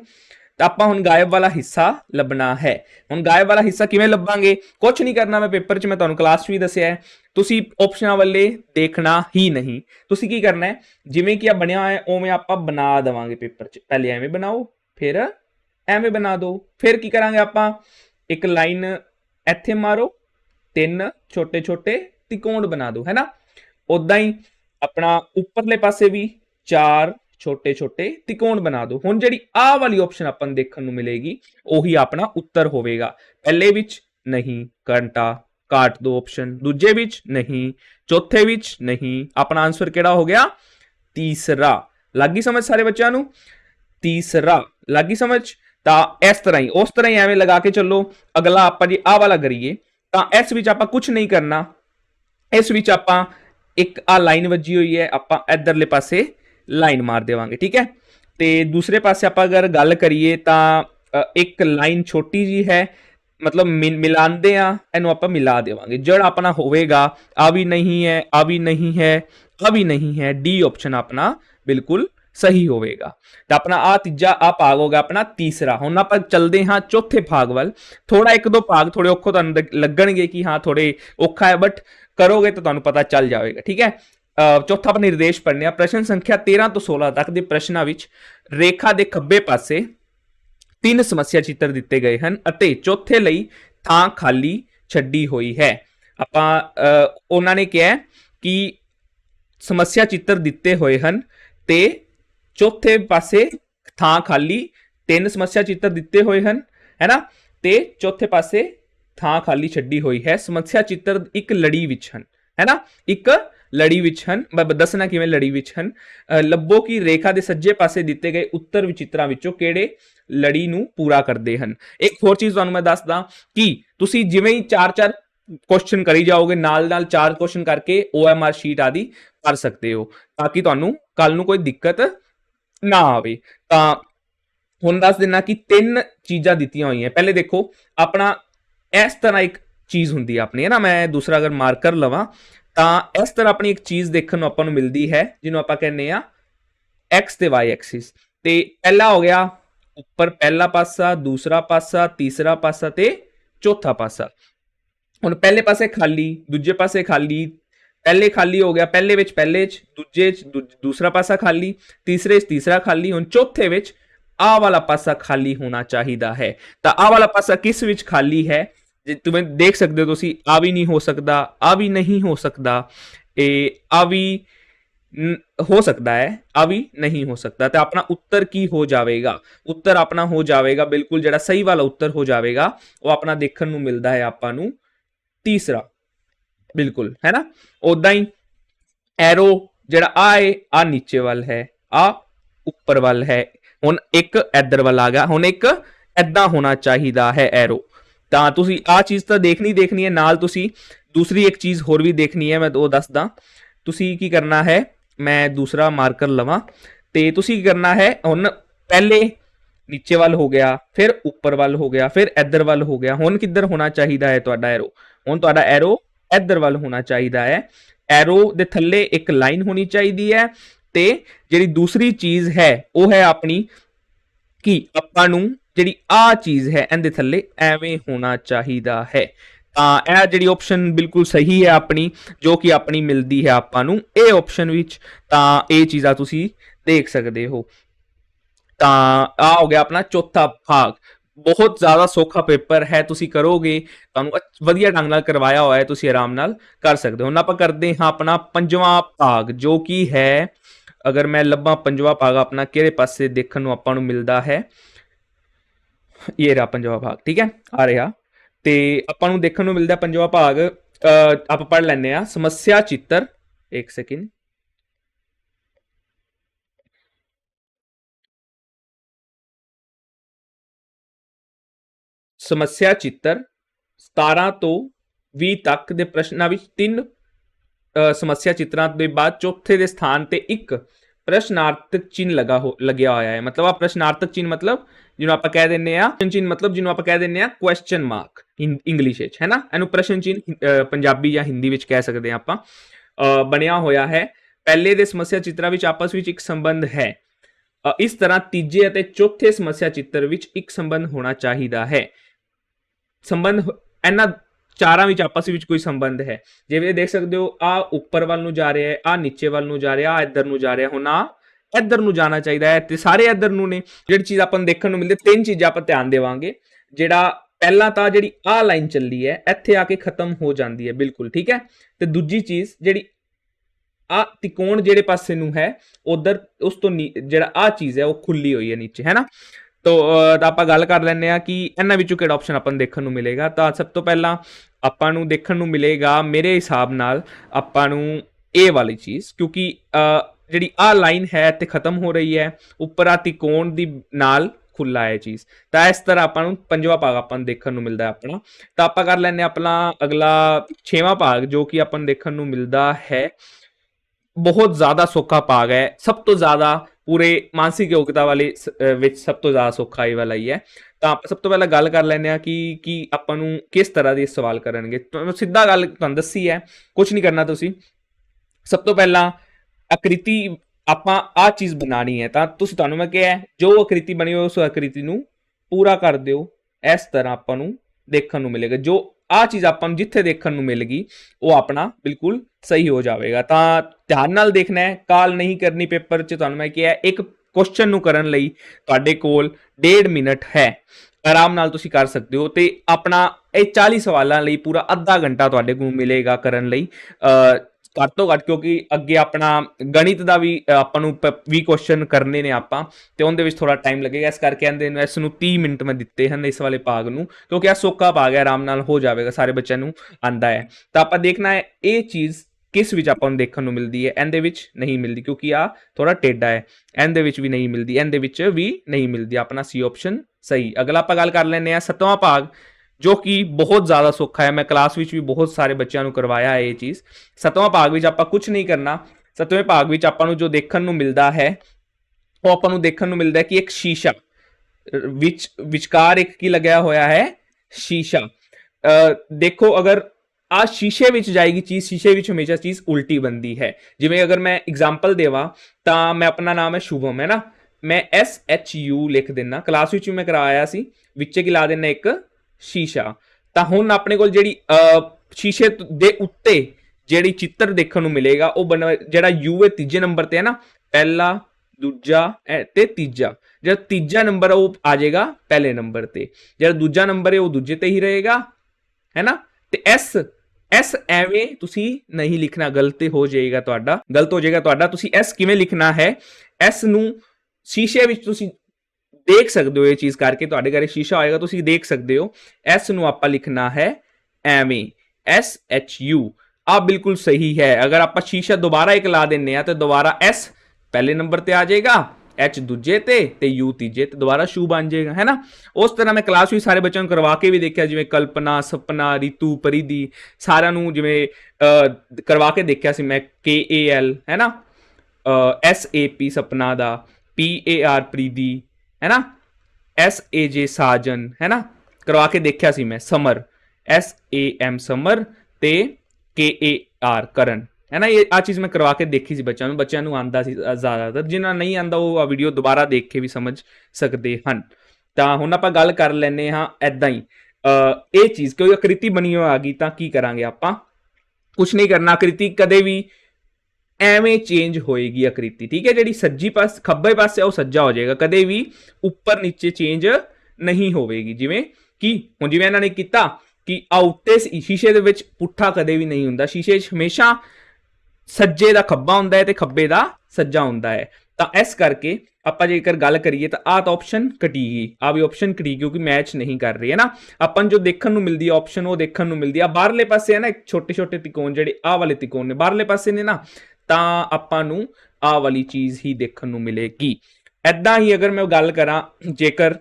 ਤਾਂ ਆਪਾਂ ਹੁਣ ਗਾਇਬ ਵਾਲਾ ਹਿੱਸਾ ਲੱਭਣਾ ਹੈ। ਹੁਣ ਗਾਇਬ ਵਾਲਾ ਹਿੱਸਾ ਕਿਵੇਂ ਲੱਭਾਂਗੇ? ਕੁਝ ਨਹੀਂ ਕਰਨਾ ਮੈਂ ਪੇਪਰ 'ਚ, ਮੈਂ ਤੁਹਾਨੂੰ ਕਲਾਸ 'ਚ ਵੀ ਦੱਸਿਆ ਹੈ। ਤੁਸੀਂ ਆਪਸ਼ਨਾਂ ਵੱਲੇ ਦੇਖਣਾ ਹੀ ਨਹੀਂ। ਤੁਸੀਂ ਕੀ ਕਰਨਾ ਹੈ? ਜਿਵੇਂ ਕਿ ਆ ਬਣਿਆ ਹੋਇਆ ਉਵੇਂ ਆਪਾਂ ਬਣਾ ਦੇਵਾਂਗੇ ਪੇਪਰ 'ਚ। ਪਹਿਲੇ ਐਵੇਂ ਬਣਾਓ, ਫਿਰ ਐਵੇਂ ਬਣਾ ਦਿਓ ਫਿਰ ਕੀ ਕਰਾਂਗੇ ਆਪਾਂ? ਇੱਕ ਲਾਈਨ ਇੱਥੇ ਮਾਰੋ, ਤਿੰਨ ਛੋਟੇ ਛੋਟੇ ਤਿਕੋਣ ਬਣਾ ਦਿਓ ਹੈ ਨਾ? ਉਦਾਂ ਹੀ ਆਪਣਾ ਉੱਪਰਲੇ ਪਾਸੇ ਵੀ ਚਾਰ ਛੋਟੇ ਛੋਟੇ ਤਿਕੋਣ ਬਣਾ ਦਿਓ ਹੁਣ ਜਿਹੜੀ ਆਹ ਵਾਲੀ ਆਪਸ਼ਨ ਆਪਾਂ ਨੂੰ ਦੇਖਣ ਨੂੰ ਮਿਲੇਗੀ, ਉਹੀ ਆਪਣਾ ਉੱਤਰ ਹੋਵੇਗਾ। ਪਹਿਲੇ ਵਿੱਚ ਨਹੀਂ, ਘੰਟਾ ਕਾਟ ਦੋ ਆਪਸ਼ਨ ਦੂਜੇ ਵਿੱਚ ਨਹੀਂ, ਚੌਥੇ ਵਿੱਚ ਨਹੀਂ। ਆਪਣਾ ਆਨਸਰ ਕਿਹੜਾ ਹੋ ਗਿਆ? ਤੀਸਰਾ। ਲੱਗੀ ਸਮਝ ਸਾਰੇ ਬੱਚਿਆਂ ਨੂੰ? ਤੀਸਰਾ। ਲੱਗੀ ਸਮਝ? ਤਾਂ ਇਸ ਤਰ੍ਹਾਂ ਹੀ, ਉਸ ਤਰ੍ਹਾਂ ਹੀ ਐਵੇਂ ਲਗਾ ਕੇ ਚੱਲੋ। ਅਗਲਾ ਆਪਾਂ ਜੀ ਆਹ ਵਾਲਾ ਕਰੀਏ, ਤਾਂ ਇਸ ਵਿੱਚ ਆਪਾਂ ਕੁਝ ਨਹੀਂ ਕਰਨਾ। ਇਸ ਵਿੱਚ ਆਪਾਂ ਇੱਕ ਆ ਲਾਈਨ ਵੱਜੀ ਹੋਈ ਹੈ, ਆਪਾਂ ਇਧਰਲੇ ਪਾਸੇ ਲਾਈਨ ਮਾਰ ਦੇਵਾਂਗੇ, ਠੀਕ ਹੈ? ਤੇ ਦੂਸਰੇ ਪਾਸੇ ਆਪਾਂ ਅਗਰ ਗੱਲ ਕਰੀਏ ਤਾਂ ਇੱਕ ਲਾਈਨ ਛੋਟੀ ਜੀ ਹੈ, ਮਤਲਬ ਮਿਲ- ਮਿਲਾਉਂਦੇ ਆ, ਇਹਨੂੰ ਆਪਾਂ ਮਿਲਾ ਦੇਵਾਂਗੇ। ਜਿਹੜਾ ਆਪਣਾ ਹੋਵੇਗਾ, ਆ ਵੀ ਨਹੀਂ ਹੈ, ਆ ਵੀ ਨਹੀਂ ਹੈ, ਆ ਵੀ ਨਹੀਂ ਹੈ ਡੀ ਆਪਸ਼ਨ ਆਪਣਾ ਬਿਲਕੁਲ ਸਹੀ ਹੋਵੇਗਾ। ਤਾਂ ਆਪਣਾ ਆ ਤੀਜਾ ਆ ਭਾਗ ਹੋਗਾ ਆਪਣਾ ਤੀਸਰਾ। ਹੁਣ ਆਪਾਂ ਚੱਲਦੇ ਹਾਂ ਚੌਥੇ ਭਾਗ ਵੱਲ। ਥੋੜਾ ਇੱਕ ਦੋ ਭਾਗ ਥੋੜੇ ਔਖੋ ਤੁਹਾਨੂੰ ਲੱਗਣਗੇ ਕਿ ਹਾਂ ਥੋੜੇ ਔਖਾ ਹੈ ਬਟ ਕਰੋਗੇ ਤਾਂ ਤੁਹਾਨੂੰ ਪਤਾ ਚੱਲ ਜਾਵੇਗਾ, ਠੀਕ ਹੈ? ਚੌਥਾ ਆਪਾਂ ਨਿਰਦੇਸ਼ ਪੜ੍ਹਨੇ ਆ ਪ੍ਰਸ਼ਨ ਸੰਖਿਆ 13 ਤੋਂ 16 ਤੱਕ ਦੇ ਪ੍ਰਸ਼ਨਾਂ ਵਿੱਚ ਰੇਖਾ ਦੇ ਖੱਬੇ ਪਾਸੇ ਤਿੰਨ ਸਮੱਸਿਆ ਚਿੱਤਰ ਦਿੱਤੇ ਗਏ ਹਨ ਅਤੇ ਚੌਥੇ ਲਈ ਥਾਂ ਖਾਲੀ ਛੱਡੀ ਹੋਈ ਹੈ। ਆਪਾਂ ਉਹਨਾਂ ਨੇ ਕਿਹਾ ਕਿ ਸਮੱਸਿਆ ਚਿੱਤਰ ਦਿੱਤੇ ਹੋਏ ਹਨ ਤੇ ਚੌਥੇ ਪਾਸੇ ਥਾਂ ਖਾਲੀ ਤਿੰਨ ਸਮੱਸਿਆ ਚਿੱਤਰ ਦਿੱਤੇ ਹੋਏ ਹਨ ਹੈਨਾ ਤੇ ਚੌਥੇ ਪਾਸੇ ਥਾਂ ਖਾਲੀ ਛੱਡੀ ਹੋਈ ਹੈ। ਸਮੱਸਿਆ ਚਿੱਤਰ ਇੱਕ ਲੜੀ ਵਿੱਚ ਹਨ ਹੈਨਾ ਇੱਕ ਲੜੀ ਵਿੱਚ ਹਨ। ਮੈਂ ਦੱਸਣਾ ਕਿਵੇਂ ਲੜੀ ਵਿੱਚ ਹਨ। ਅ, ਲੱਭੋ ਕਿ ਰੇਖਾ ਦੇ ਸੱਜੇ ਪਾਸੇ ਦਿੱਤੇ ਗਏ ਉੱਤਰ ਵਿਚਿਤਰਾਂ ਵਿੱਚੋਂ ਕਿਹੜੇ ਲੜੀ ਨੂੰ ਪੂਰਾ ਕਰਦੇ ਹਨ। ਇੱਕ ਹੋਰ ਚੀਜ਼ ਤੁਹਾਨੂੰ ਮੈਂ ਦੱਸਦਾ ਕਿ ਤੁਸੀਂ ਜਿਵੇਂ ਹੀ ਚਾਰ ਚਾਰ ਕੁਐਸਚਨ ਕਰੀ ਜਾਓਗੇ ਨਾਲ ਨਾਲ ਚਾਰ ਕੁਐਸਚਨ ਕਰਕੇ OMR ਸ਼ੀਟ ਆਦੀ ਕਰ ਸਕਦੇ ਹੋ ਤਾਂ ਕਿ ਤੁਹਾਨੂੰ ਕੱਲ ਨੂੰ ਕੋਈ ਦਿੱਕਤ ਨਾ ਆਵੇ। ਤਾਂ ਹੁਣ ਦੱਸ ਦਿੰਨਾ ਕਿ ਤਿੰਨ ਚੀਜ਼ਾਂ ਦਿੱਤੀਆਂ ਹੋਈਆਂ। ਪਹਿਲੇ ਦੇਖੋ ਆਪਣਾ ਇਸ ਤਰ੍ਹਾਂ ਇੱਕ ਚੀਜ਼ ਹੁੰਦੀ ਹੈ ਆਪਣੀ ਹੈ ਨਾ? ਮੈਂ ਦੂਸਰਾ ਅਗਰ ਮਾਰਕਰ ਲਵਾਂ ਤਾਂ ਇਸ ਤਰ੍ਹਾਂ ਆਪਣੀ ਇੱਕ ਚੀਜ਼ ਦੇਖਣ ਨੂੰ ਆਪਾਂ ਨੂੰ ਮਿਲਦੀ ਹੈ, ਜਿਹਨੂੰ ਆਪਾਂ ਕਹਿੰਦੇ ਆ x ਤੇ y ਐਕਸਿਸ ਤੇ ਪਹਿਲਾ ਹੋ ਗਿਆ, ਉੱਪਰ ਪਹਿਲਾ ਪਾਸਾ, ਦੂਸਰਾ ਪਾਸਾ, ਤੀਸਰਾ ਪਾਸਾ ਤੇ ਚੌਥਾ ਪਾਸਾ। ਹੁਣ ਪਹਿਲੇ ਪਾਸੇ ਖਾਲੀ, ਦੂਜੇ ਪਾਸੇ ਖਾਲੀ, ਪਹਿਲੇ ਖਾਲੀ ਹੋ ਗਿਆ, ਪਹਿਲੇ ਵਿੱਚ ਪਹਿਲੇ ਚ, ਦੂਜੇ ਚ, ਦੂ- ਦੂਸਰਾ ਪਾਸਾ ਖਾਲੀ, ਤੀਸਰੇ ਚ ਤੀਸਰਾ ਖਾਲੀ, ਹੁਣ ਚੌਥੇ ਵਿੱਚ ਆਹ ਵਾਲਾ ਪਾਸਾ ਖਾਲੀ ਹੋਣਾ ਚਾਹੀਦਾ ਹੈ। ਤਾਂ ਆਹ ਵਾਲਾ ਪਾਸਾ ਕਿਸ ਵਿੱਚ ਖਾਲੀ ਹੈ? ਜੇ ਤੁਸੀਂ ਦੇਖ ਸਕਦੇ ਹੋ ਤੁਸੀਂ, ਆ ਵੀ ਨਹੀਂ ਹੋ ਸਕਦਾ, ਆ ਵੀ ਨਹੀਂ ਹੋ ਸਕਦਾ ਇਹ ਆ ਵੀ ਹੋ ਸਕਦਾ ਹੈ, ਆ ਵੀ ਨਹੀਂ ਹੋ ਸਕਦਾ। ਤੇ ਆਪਣਾ ਉੱਤਰ ਕੀ ਹੋ ਜਾਵੇਗਾ? ਉੱਤਰ ਆਪਣਾ ਹੋ ਜਾਵੇਗਾ, ਬਿਲਕੁਲ ਜਿਹੜਾ ਸਹੀ ਵਾਲਾ ਉੱਤਰ ਹੋ ਜਾਵੇਗਾ, ਉਹ ਆਪਣਾ ਦੇਖਣ ਨੂੰ ਮਿਲਦਾ ਹੈ ਆਪਾਂ ਨੂੰ ਤੀਸਰਾ। ਬਿਲਕੁਲ, ਹੈ ਨਾ? ਉਦਾਂ ਹੀ ਐਰੋ ਜਿਹੜਾ ਆ ਹੈ ਆ ਨੀਚੇ ਵੱਲ ਹੈ, ਆ ਉੱਪਰ ਵੱਲ ਹੈ। ਹੁਣ ਇੱਕ ਇੱਧਰ ਵੱਲ ਆ ਗਿਆ, ਹੁਣ ਇੱਕ ਐਦਾਂ ਹੋਣਾ ਚਾਹੀਦਾ ਹੈ ਐਰੋ ਤਾਂ ਤੁਸੀਂ ਆ ਚੀਜ਼ ਤਾਂ ਦੇਖਣੀ ਦੇਖਣੀ ਹੈ, ਨਾਲ ਤੁਸੀਂ ਦੂਸਰੀ ਇੱਕ ਚੀਜ਼ ਹੋਰ ਵੀ ਦੇਖਣੀ ਹੈ, ਮੈਂ ਉਹ ਦੱਸਦਾ। ਤੁਸੀਂ ਕੀ ਕਰਨਾ ਹੈ, ਮੈਂ ਦੂਸਰਾ ਮਾਰਕਰ ਲਵਾਂ। ਤੇ ਤੁਸੀਂ ਕੀ ਕਰਨਾ ਹੈ, ਹੁਣ ਪਹਿਲੇ ਨੀਚੇ ਵੱਲ ਹੋ ਗਿਆ, ਫਿਰ ਉੱਪਰ ਵੱਲ ਹੋ ਗਿਆ, ਫਿਰ ਇੱਧਰ ਵੱਲ ਹੋ ਗਿਆ। ਹੁਣ ਕਿੱਧਰ ਹੋਣਾ ਚਾਹੀਦਾ ਹੈ ਤੁਹਾਡਾ ਐਰੋ ਹੁਣ ਤੁਹਾਡਾ ਐਰੋ ਇੱਧਰ ਵੱਲ ਹੋਣਾ ਚਾਹੀਦਾ ਹੈ। ਐਰੋ ਦੇ ਥੱਲੇ ਇੱਕ ਲਾਈਨ ਹੋਣੀ ਚਾਹੀਦੀ ਹੈ ਤੇ ਜਿਹੜੀ ਦੂਸਰੀ ਚੀਜ਼ ਹੈ, ਉਹ ਹੈ ਆਪਣੀ ਕਿ ਆਪਾਂ ਨੂੰ ਜਿਹੜੀ ਆ ਚੀਜ਼ ਹੈ, ਇਹਦੇ ਥੱਲੇ ਐਵੇਂ ਹੋਣਾ ਚਾਹੀਦਾ ਹੈ। ਤਾਂ ਇਹ ਜਿਹੜੀ ਆਪਸ਼ਨ ਬਿਲਕੁਲ ਸਹੀ ਹੈ ਆਪਣੀ, ਜੋ ਕਿ ਆਪਣੀ ਮਿਲਦੀ ਹੈ ਆਪਾਂ ਨੂੰ, ਇਹ ਆਪਸ਼ਨ ਵਿੱਚ ਤਾਂ ਇਹ ਚੀਜ਼ਾਂ ਤੁਸੀਂ ਦੇਖ ਸਕਦੇ ਹੋ। ਤਾਂ ਆ ਹੋ ਗਿਆ ਆਪਣਾ ਚੌਥਾ ਭਾਗ। ਬਹੁਤ ਜ਼ਿਆਦਾ ਸੌਖਾ ਪੇਪਰ ਹੈ, ਤੁਸੀਂ ਕਰੋਗੇ, ਤੁਹਾਨੂੰ ਵਧੀਆ ਢੰਗ ਨਾਲ ਕਰਵਾਇਆ ਹੋਇਆ ਹੈ, ਤੁਸੀਂ ਆਰਾਮ ਨਾਲ ਕਰ ਸਕਦੇ ਹੋ। ਹੁਣ ਆਪਾਂ ਕਰਦੇ ਹਾਂ ਆਪਣਾ ਪੰਜਵਾਂ ਭਾਗ, ਜੋ ਕਿ ਹੈ, ਅਗਰ ਮੈਂ ਲੱਭਾਂ ਪੰਜਵਾਂ ਭਾਗ, ਆਪਣਾ ਕਿਹੜੇ ਪਾਸੇ ਦੇਖਣ ਨੂੰ ਆਪਾਂ ਨੂੰ ਮਿਲਦਾ ਹੈ? ਇਹ ਰਹਾ ਪੰਜਵਾਂ ਭਾਗ ਠੀਕ ਹੈ ਆ ਰਿਹਾ। ਤੇ ਆਪਾਂ ਨੂੰ ਦੇਖਣ ਨੂੰ ਮਿਲਦਾ ਪੰਜਵਾਂ ਭਾਗ ਅ, ਆਪਾਂ ਪੜ ਲੈਂਦੇ ਆ ਸਮੱਸਿਆ ਚਿੱਤਰ ਇੱਕ ਸੈਕਿੰਡ ਸਮੱਸਿਆ ਚਿੱਤਰ 17 ਤੋਂ 20 ਤੱਕ ਦੇ ਪ੍ਰਸ਼ਨਾਂ ਵਿੱਚ ਤਿੰਨ ਅ, ਸਮੱਸਿਆ ਚਿੱਤਰਾਂ ਦੇ ਬਾਅਦ ਚੌਥੇ ਦੇ ਸਥਾਨ ਤੇ ਇੱਕ ਪ੍ਰਸ਼ਨਾਰਥਕ ਚਿੰਨ ਲਗਾ ਹੋ ਲੱਗਿਆ ਹੋਇਆ ਹੈ। ਮਤਲਬ ਆ ਪ੍ਰਸ਼ਨਾਰਥਕ ਚਿੰਨ ਮਤਲਬ ਜਿਹਨੂੰ ਆਪਾਂ ਕਹਿ ਦਿੰਨੇ ਆ ਪ੍ਰਸ਼ਨ ਚਿੰਨ ਮਤਲਬ ਜਿਹਨੂੰ ਆਪਾਂ ਕਹਿ ਦਿੰਨੇ ਆ ਕੁਐਸਚਨ ਮਾਰਕ ਇੰਗਲਿਸ਼ ਵਿੱਚ, ਹੈ ਨਾ? ਇਹਨੂੰ ਪ੍ਰਸ਼ਨ ਚਿੰਨ ਪੰਜਾਬੀ ਜਾਂ ਹਿੰਦੀ ਵਿੱਚ ਕਹਿ ਸਕਦੇ ਆ ਆਪਾਂ। ਬਣਿਆ ਹੋਇਆ ਹੈ। ਪਹਿਲੇ ਦੇ ਸਮੱਸਿਆ ਚਿੱਤਰਾਂ ਵਿੱਚ ਆਪਸ ਵਿੱਚ ਇੱਕ ਸੰਬੰਧ ਹੈ। ਇਸ ਤਰ੍ਹਾਂ ਤੀਜੇ ਅਤੇ ਚੌਥੇ ਸਮੱਸਿਆ ਚਿੱਤਰ ਵਿੱਚ ਇੱਕ ਸੰਬੰਧ ਹੋਣਾ ਚਾਹੀਦਾ ਹੈ। ਸੰਬੰਧ ਇਹਨਾਂ ਚਾਰਾਂ ਵਿੱਚ ਆਪਸ ਵਿੱਚ ਕੋਈ ਸੰਬੰਧ ਹੈ। ਜਿਵੇਂ ਦੇਖ ਸਕਦੇ ਹੋ, ਆ ਉੱਪਰ ਵੱਲ ਨੂੰ ਜਾ ਰਿਹਾ ਹੈ, ਆ ਨੀਚੇ ਵੱਲ ਨੂੰ ਜਾ ਰਿਹਾ, ਆ ਇੱਧਰ ਨੂੰ ਜਾ ਰਿਹਾ, ਹੁਣ ਆ ਇੱਧਰ ਨੂੰ ਜਾਣਾ ਚਾਹੀਦਾ ਹੈ, ਤੇ ਸਾਰੇ ਇੱਧਰ ਨੂੰ ਨੇ, ਜਿਹੜੀ ਚੀਜ਼ ਆਪਾਂ ਨੂੰ ਦੇਖਣ ਨੂੰ ਮਿਲਦੀ ਤਿੰਨ ਚੀਜ਼ਾਂ ਆਪਾਂ ਧਿਆਨ ਦੇਵਾਂਗੇ। ਜਿਹੜਾ ਪਹਿਲਾਂ ਤਾਂ ਜਿਹੜੀ ਆ ਲਾਈਨ ਚੱਲੀ ਹੈ, ਇੱਥੇ ਆ ਕੇ ਖਤਮ ਹੋ ਜਾਂਦੀ ਹੈ, ਬਿਲਕੁਲ, ਠੀਕ ਹੈ? ਤੇ ਦੂਜੀ ਚੀਜ਼ ਜਿਹੜੀ ਆ ਤਿਕੋਣ ਜਿਹੜੇ ਪਾਸੇ ਨੂੰ ਹੈ, ਉਧਰ ਉਸ ਤੋਂ ਨੀ- ਜਿਹੜਾ ਆ ਚੀਜ਼ ਹੈ, ਉਹ ਖੁੱਲੀ ਹੋਈ ਹੈ ਨੀਚੇ ਹੈ ਨਾ ਤੋ ਤਾਂ ਆਪਾਂ ਗੱਲ ਕਰ ਲੈਂਦੇ ਆ ਕਿ ਇਹਨਾਂ ਵਿੱਚੋਂ ਕਿਹੜਾ ਆਪਸ਼ਨ ਆਪਾਂ ਨੂੰ ਦੇਖਣ ਨੂੰ ਮਿਲੇਗਾ। ਤਾਂ ਸਭ ਤੋਂ ਪਹਿਲਾਂ ਆਪਾਂ ਨੂੰ ਦੇਖਣ ਨੂੰ ਮਿਲੇਗਾ ਮੇਰੇ ਹਿਸਾਬ ਨਾਲ ਆਪਾਂ ਨੂੰ ਇਹ ਵਾਲੀ ਚੀਜ਼, ਕਿਉਂਕਿ ਜਿਹੜੀ ਆ ਲਾਈਨ ਹੈ ਤੇ ਖਤਮ ਹੋ ਰਹੀ ਹੈ, ਉੱਪਰ ਆ ਤਿਕੋਣ ਦੀ ਨਾਲ ਖੁੱਲਾ ਹੈ ਚੀਜ਼। ਤਾਂ ਇਸ ਤਰ੍ਹਾਂ ਆਪਾਂ ਨੂੰ ਪੰਜਵਾਂ ਭਾਗ ਆਪਾਂ ਨੂੰ ਦੇਖਣ ਨੂੰ ਮਿਲਦਾ ਹੈ ਆਪਣਾ। ਤਾਂ ਆਪਾਂ ਕਰ ਲੈਂਦੇ ਹਾਂ ਆਪਣਾ ਅਗਲਾ ਛੇਵਾਂ ਭਾਗ, ਜੋ ਕਿ ਆਪਾਂ ਨੂੰ ਦੇਖਣ ਨੂੰ ਮਿਲਦਾ ਹੈ। ਬਹੁਤ ਜ਼ਿਆਦਾ ਸੌਖਾ ਭਾਗ ਹੈ। ਸਭ ਤੋਂ ਜ਼ਿਆਦਾ ਪੂਰੇ ਮਾਨਸਿਕ ਯੋਗਤਾ ਵਾਲੇ ਵਿੱਚ ਸਭ ਤੋਂ ਜ਼ਿਆਦਾ ਸੌਖਾ ਇਹ ਵਾਲਾ ਹੀ ਹੈ। ਤਾਂ ਆਪਾਂ ਸਭ ਤੋਂ ਪਹਿਲਾਂ ਗੱਲ ਕਰ ਲੈਂਦੇ ਆ ਕਿ, ਕੀ ਆਪਾਂ ਨੂੰ ਕਿਸ ਤਰ੍ਹਾਂ ਦੇ ਸਵਾਲ ਕਰਨਗੇ। ਤੁਹਾਨੂੰ ਸਿੱਧਾ ਗੱਲ ਤੁਹਾਨੂੰ ਦੱਸੀ ਹੈ। ਕੁਝ ਨਹੀਂ ਕਰਨਾ ਤੁਸੀਂ। ਸਭ ਤੋਂ ਪਹਿਲਾਂ ਆਕ੍ਰਿਤੀ ਆਪਾਂ ਆ ਚੀਜ਼ ਬਣਾਣੀ ਹੈ, ਤਾਂ ਤੁਸੀਂ ਤੁਹਾਨੂੰ ਮੈਂ ਕਿਹਾ ਜੋ ਆਕ੍ਰਿਤੀ ਬਣੀ ਹੋਈ ਉਸ ਆਕ੍ਰਿਤੀ ਨੂੰ ਪੂਰਾ ਕਰ ਦਿਓ। ਇਸ ਤਰ੍ਹਾਂ ਆਪਾਂ ਨੂੰ ਦੇਖਣ ਨੂੰ ਮਿਲੇਗਾ। ਜੋ ਆ ਚੀਜ਼ ਆਪਾਂ ਨੂੰ ਜਿੱਥੇ ਦੇਖਣ ਨੂੰ ਮਿਲੇਗੀ ਉਹ ਆਪਣਾ ਬਿਲਕੁਲ ਸਹੀ ਹੋ ਜਾਵੇਗਾ। ਤਾਂ ਧਿਆਨ ਨਾਲ ਦੇਖਣਾ ਹੈ, ਕਾਲ ਨਹੀਂ ਕਰਨੀ ਪੇਪਰ 'ਚ, ਤੁਹਾਨੂੰ ਮੈਂ ਕਿਹਾ ਇੱਕ ਕੁਐਸਚਨ ਨੂੰ ਕਰਨ ਲਈ ਤੁਹਾਡੇ ਕੋਲ 1.5 ਮਿੰਟ ਹੈ। ਆਰਾਮ ਨਾਲ ਤੁਸੀਂ ਕਰ ਸਕਦੇ ਹੋ ਤੇ ਆਪਣਾ ਇਹ 40 ਸਵਾਲਾਂ ਲਈ ਪੂਰਾ ਅੱਧਾ ਘੰਟਾ ਤੁਹਾਡੇ ਕੋਲ ਮਿਲੇਗਾ ਕਰਨ ਲਈ। ਘੱਟ ਤੋਂ ਘੱਟ, ਕਿਉਂਕਿ ਅੱਗੇ ਆਪਣਾ ਗਣਿਤ ਦਾ ਵੀ ਆਪਾਂ ਨੂੰ 20 ਕੁਐਸਚਨ ਕਰਨੇ ਨੇ ਆਪਾਂ, ਤੇ ਉਹਦੇ ਵਿੱਚ ਥੋੜਾ ਟਾਈਮ ਲੱਗੇਗਾ। ਇਸ ਕਰਕੇ ਇਹਦੇ ਨੂੰ, ਇਸ ਨੂੰ 30 ਮਿੰਟ ਮੈਂ ਦਿੱਤੇ ਹਨ ਇਸ ਵਾਲੇ ਭਾਗ ਨੂੰ, ਕਿਉਂਕਿ ਇਹ ਸੋਕਾ ਭਾਗ ਹੈ, ਆਰਾਮ ਨਾਲ ਹੋ ਜਾਵੇਗਾ, ਸਾਰੇ ਬੱਚਿਆਂ ਨੂੰ ਆਂਦਾ ਹੈ। ਤਾਂ ਆਪਾਂ ਦੇਖਣਾ ਹੈ, ਇਹ ਚੀਜ਼ ਕਿਸ ਵਿੱਚ ਆਪਾਂ ਨੂੰ ਦੇਖਣ ਨੂੰ ਮਿਲਦੀ ਹੈ, ਇਹਦੇ ਵਿੱਚ ਨਹੀਂ ਮਿਲਦੀ, ਕਿਉਂਕਿ ਆ ਥੋੜਾ ਟੇਡਾ ਹੈ। ਇਹਦੇ ਵਿੱਚ ਵੀ ਨਹੀਂ ਮਿਲਦੀ, ਇਹਦੇ ਵਿੱਚ ਵੀ ਨਹੀਂ ਮਿਲਦੀ, ਆਪਣਾ ਸੀ ਆਪਸ਼ਨ ਸਹੀ। ਅਗਲਾ ਆਪਾਂ ਗੱਲ ਕਰ ਲੈਂਦੇ ਆ ਸੱਤਵਾਂ ਭਾਗ। ਜੋ ਕਿ ਬਹੁਤ ਜ਼ਿਆਦਾ ਸੌਖਾ ਹੈ। ਮੈਂ ਕਲਾਸ ਵਿੱਚ ਵੀ ਬਹੁਤ ਸਾਰੇ ਬੱਚਿਆਂ ਨੂੰ ਕਰਵਾਇਆ ਹੈ ਇਹ ਚੀਜ਼। ਸੱਤਵਾਂ ਭਾਗ ਵਿੱਚ ਆਪਾਂ ਕੁਝ ਨਹੀਂ ਕਰਨਾ। ਸੱਤਵੇਂ ਭਾਗ ਵਿੱਚ ਆਪਾਂ ਨੂੰ ਜੋ ਦੇਖਣ ਨੂੰ ਮਿਲਦਾ ਹੈ, ਉਹ ਆਪਾਂ ਨੂੰ ਦੇਖਣ ਨੂੰ ਮਿਲਦਾ ਹੈ ਕਿ ਇੱਕ ਸ਼ੀਸ਼ਾ, ਵਿੱਚ ਵਿਚਕਾਰ ਇੱਕ ਕੀ ਲੱਗਿਆ ਹੋਇਆ ਹੈ? ਸ਼ੀਸ਼ਾ। ਦੇਖੋ, ਅਗਰ ਆ ਸ਼ੀਸ਼ੇ ਵਿੱਚ ਜਾਏਗੀ ਚੀਜ਼, ਸ਼ੀਸ਼ੇ ਵਿੱਚ ਹਮੇਸ਼ਾ ਚੀਜ਼ ਉਲਟੀ ਬਣਦੀ ਹੈ। ਜਿਵੇਂ ਅਗਰ ਮੈਂ ਐਗਜ਼ਾਮਪਲ ਦੇਵਾਂ, ਤਾਂ ਮੈਂ ਆਪਣਾ ਨਾਮ ਹੈ ਸ਼ੁਭਮ, ਹੈ ਨਾ? ਮੈਂ ਐਸ ਐਚ ਯੂ ਲਿਖ ਦਿੰਨਾ ਕਲਾਸ ਵਿੱਚ ਵੀ ਮੈਂ ਕਰਾਇਆ ਸੀ। ਵਿੱਚੇ ਕੀ ਲਾ ਦੇਣਾ ਇੱਕ ਸ਼ੀਸ਼ਾ। ਤਾਂ ਹੁਣ ਆਪਣੇ ਕੋਲ ਜਿਹੜੀ ਅ, ਸ਼ੀਸ਼ੇ ਦੇ ਉੱਤੇ ਜਿਹੜੀ ਚਿੱਤਰ ਦੇਖਣ ਨੂੰ ਮਿਲੇਗਾ ਉਹ ਜਿਹੜਾ ਯੂ ਹੈ ਤੀਜੇ ਨੰਬਰ ਤੇ ਹੈ ਨਾ ਪਹਿਲਾ ਦੂਜਾ ਤੇ ਤੀਜਾ। ਜਿਹੜਾ ਤੀਜਾ ਨੰਬਰ ਉਹ ਆ ਜਾਏਗਾ ਪਹਿਲੇ ਨੰਬਰ ਤੇ। ਜਿਹੜਾ ਦੂਜਾ ਨੰਬਰ ਹੈ ਉਹ ਦੂਜੇ ਤੇ ਹੀ ਰਹੇਗਾ ਹੈ ਨਾ? ਤੇ ਐਸ ਐਸ ਐਵੇਂ ਤੁਸੀਂ ਨਹੀਂ ਲਿਖਣਾ ਗਲਤ ਹੋ ਜਾਏਗਾ ਤੁਹਾਡਾ ਗਲਤ ਹੋ ਜਾਏਗਾ ਤੁਹਾਡਾ। ਤੁਸੀਂ ਐਸ ਕਿਵੇਂ ਲਿਖਣਾ ਹੈ? ਐਸ ਨੂੰ ਸ਼ੀਸ਼ੇ ਵਿੱਚ ਤੁਸੀਂ ਦੇਖ ਸਕਦੇ ਹੋ ਇਹ ਚੀਜ਼ ਕਰਕੇ ਤੁਹਾਡੇ ਘਰੇ ਸ਼ੀਸ਼ਾ ਹੋਏਗਾ, ਤੁਸੀਂ ਦੇਖ ਸਕਦੇ ਹੋ ਐਸ ਨੂੰ ਆਪਾਂ ਲਿਖਣਾ ਹੈ ਐਵੇਂ ਐਸ ਐਚ ਯੂ ਆ ਬਿਲਕੁਲ ਸਹੀ ਹੈ, ਅਗਰ ਆਪਾਂ ਸ਼ੀਸ਼ਾ ਦੁਬਾਰਾ ਇੱਕ ਲਾ ਦਿੰਨੇ ਆ ਤੇ ਦੁਬਾਰਾ ਐਸ ਪਹਿਲੇ ਨੰਬਰ ਤੇ ਆ ਜਾਏਗਾ ਐਚ ਦੂਜੇ ਤੇ ਤੇ ਯੂ ਤੀਜੇ ਤੇ, ਦੁਬਾਰਾ ਸ਼ੂ ਬਣ ਜਾਏਗਾ, ਹੈ ਨਾ? ਉਸ ਤਰ੍ਹਾਂ ਮੈਂ ਕਲਾਸ ਵੀ ਸਾਰੇ ਬੱਚਿਆਂ ਨੂੰ ਕਰਵਾ ਕੇ ਵੀ ਦੇਖਿਆ, ਜਿਵੇਂ ਕਲਪਨਾ, ਸਪਨਾ, ਰੀਤੂ ਪਰਿਦੀ ਸਾਰਿਆਂ ਨੂੰ ਜਿਵੇਂ ਕਰਵਾ ਕੇ ਦੇਖਿਆ ਸੀ ਮੈਂ ਕੇ ਏ ਐਲ ਹੈ ਨਾ? ਐਸ ਏ ਪੀ ਸਪਨਾ ਦਾ ਪੀ ਏ ਆਰ ਪ੍ਰੀਦੀ ਹੈ ਨਾ? ਐਸ ਏ ਜੇ ਸਾਜਨ ਹੈ ਨਾ? ਕਰਵਾ ਕੇ ਦੇਖਿਆ ਸੀ ਮੈਂ summer. S A M summer ਤੇ ਕੇ ਏ ਆਰ ਕਰਨ। ਹੈ ਨਾ? ਇਹ ਆ ਚੀਜ਼ ਮੈਂ ਕਰਵਾ ਕੇ ਦੇਖੀ ਸੀ ਬੱਚਿਆਂ ਨੂੰ। ਬੱਚਿਆਂ ਨੂੰ ਆਂਦਾ ਸੀ ਜ਼ਿਆਦਾਤਰ। ਜਿਨ੍ਹਾਂ ਨੂੰ ਨਹੀਂ ਆਂਦਾ ਉਹ ਆ ਵੀਡੀਓ ਦੁਬਾਰਾ ਦੇਖ ਕੇ ਵੀ ਸਮਝ ਸਕਦੇ ਹਨ। ਤਾਂ ਹੁਣ ਆਪਾਂ ਗੱਲ ਕਰ ਲੈਨੇ ਹਾਂ ਐਦਾਂ ਹੀ। ਅ, ਇਹ ਚੀਜ਼ ਕਿਉਂਕਿ ਆਕ੍ਰਿਤੀ ਬਣੀ ਹੋ ਆ ਗਈ? ਤਾਂ ਕੀ ਕਰਾਂਗੇ ਆਪਾਂ? ਕੁਝ ਨਹੀਂ ਕਰਨਾ। ਆਕ੍ਰਿਤੀ ਕਦੇ ਵੀ ਐਵੇਂ ਚੇਂਜ ਹੋਏਗੀ ਆਕ੍ਰਿਤੀ ਠੀਕ ਹੈ? ਜਿਹੜੀ ਸੱਜੀ ਪਾਸ, ਖੱਬੇ ਪਾਸੇ ਉਹ ਸੱਜਾ ਹੋ ਜਾਏਗਾ। ਕਦੇ ਵੀ ਉੱਪਰ ਨੀਚੇ ਚੇਂਜ ਨਹੀਂ ਹੋਵੇਗੀ। ਜਿਵੇਂ ਕਿ ਹੁਣ ਜਿਵੇਂ ਇਹਨਾਂ ਨੇ ਕੀਤਾ ਕਿ ਆ ਉੱਤੇ ਸੀ- ਸ਼ੀਸ਼ੇ ਦੇ ਵਿੱਚ ਪੁੱਠਾ ਕਦੇ ਵੀ ਨਹੀਂ ਹੁੰਦਾ। ਸ਼ੀਸ਼ੇ 'ਚ ਹਮੇਸ਼ਾ ਸੱਜੇ ਦਾ ਖੱਬਾ ਹੁੰਦਾ ਹੈ ਤੇ ਖੱਬੇ ਦਾ ਸੱਜਾ ਹੁੰਦਾ ਹੈ। ਤਾਂ ਇਸ ਕਰਕੇ ਆਪਾਂ ਜੇਕਰ ਗੱਲ ਕਰੀਏ ਤਾਂ ਆਹ ਤਾਂ ਆਪਸ਼ਨ ਕਟੀਗੀ ਆ ਵੀ ਆਪਸ਼ਨ ਕਟੀ ਕਿਉਂਕਿ ਮੈਚ ਨਹੀਂ ਕਰ ਰਹੀ, ਹੈ ਨਾ? ਆਪਾਂ ਨੂੰ ਜੋ ਦੇਖਣ ਨੂੰ ਮਿਲਦੀ ਹੈ ਆਪਸ਼ਨ ਉਹ ਦੇਖਣ ਨੂੰ ਮਿਲਦੀ ਆ। ਬਾਹਰਲੇ ਪਾਸੇ ਹੈ ਨਾ, ਇੱਕ ਛੋਟੇ ਛੋਟੇ ਤਿਕੋਣ ਜਿਹੜੇ ਆਹ ਵਾਲੇ ਤਿਕੋਣ ਨੇ, ਬਾਹਰਲੇ ਪਾਸੇ ਨੇ ਨਾ ਤਾਂ ਆਪਾਂ ਨੂੰ ਆਹ ਵਾਲੀ ਚੀਜ਼ ਹੀ ਦੇਖਣ ਨੂੰ ਮਿਲੇਗੀ। ਐਦਾਂ ਹੀ ਅਗਰ ਮੈਂ ਗੱਲ ਕਰਾਂ, ਜੇਕਰ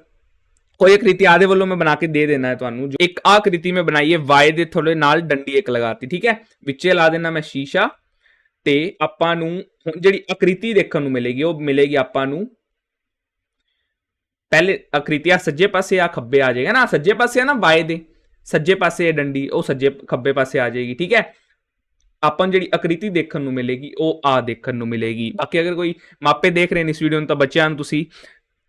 ਕੋਈ ਆਕ੍ਰਿਤੀ ਆਦੇ ਵੱਲੋਂ ਮੈਂ ਬਣਾ ਕੇ ਦੇ ਦੇਣਾ ਹੈ ਤੁਹਾਨੂੰ, ਜੋ ਇੱਕ ਆਕ੍ਰਿਤੀ ਮੈਂ ਬਣਾਈ ਹੈ y ਦੇ ਥੋੜੇ ਨਾਲ ਡੰਡੀ ਇੱਕ ਲਗਾਤੀ, ਠੀਕ ਹੈ? ਵਿੱਚੇ ਲਾ ਦੇਣਾ ਮੈਂ ਸ਼ੀਸ਼ਾ ਤੇ ਆਪਾਂ ਨੂੰ ਹੁਣ ਜਿਹੜੀ ਆਕ੍ਰਿਤੀ ਦੇਖਣ ਨੂੰ ਮਿਲੇਗੀ, ਉਹ ਮਿਲੇਗੀ ਆਪਾਂ ਨੂੰ ਪਹਿਲੇ ਆਕ੍ਰਿਤੀ ਆ ਸੱਜੇ ਪਾਸੇ ਆ ਖੱਬੇ ਆ ਜਾਏਗਾ ਨਾ ਸੱਜੇ ਪਾਸੇ ਆ ਨਾ y ਦੇ, ਸੱਜੇ ਪਾਸੇ ਇਹ ਡੰਡੀ, ਉਹ ਸੱਜੇ ਖੱਬੇ ਪਾਸੇ ਆ ਜਾਏਗੀ, ਠੀਕ ਹੈ? ਆਪਾਂ ਨੂੰ ਜਿਹੜੀ ਆਕ੍ਰਿਤੀ ਦੇਖਣ ਨੂੰ ਮਿਲੇਗੀ, ਉਹ ਆ ਦੇਖਣ ਨੂੰ ਮਿਲੇਗੀ। ਬਾਕੀ ਅਗਰ ਕੋਈ ਮਾਪੇ ਦੇਖ ਰਹੇ ਨੇ ਇਸ ਵੀਡੀਓ ਨੂੰ, ਤਾਂ ਬੱਚਿਆਂ ਨੂੰ ਤੁਸੀਂ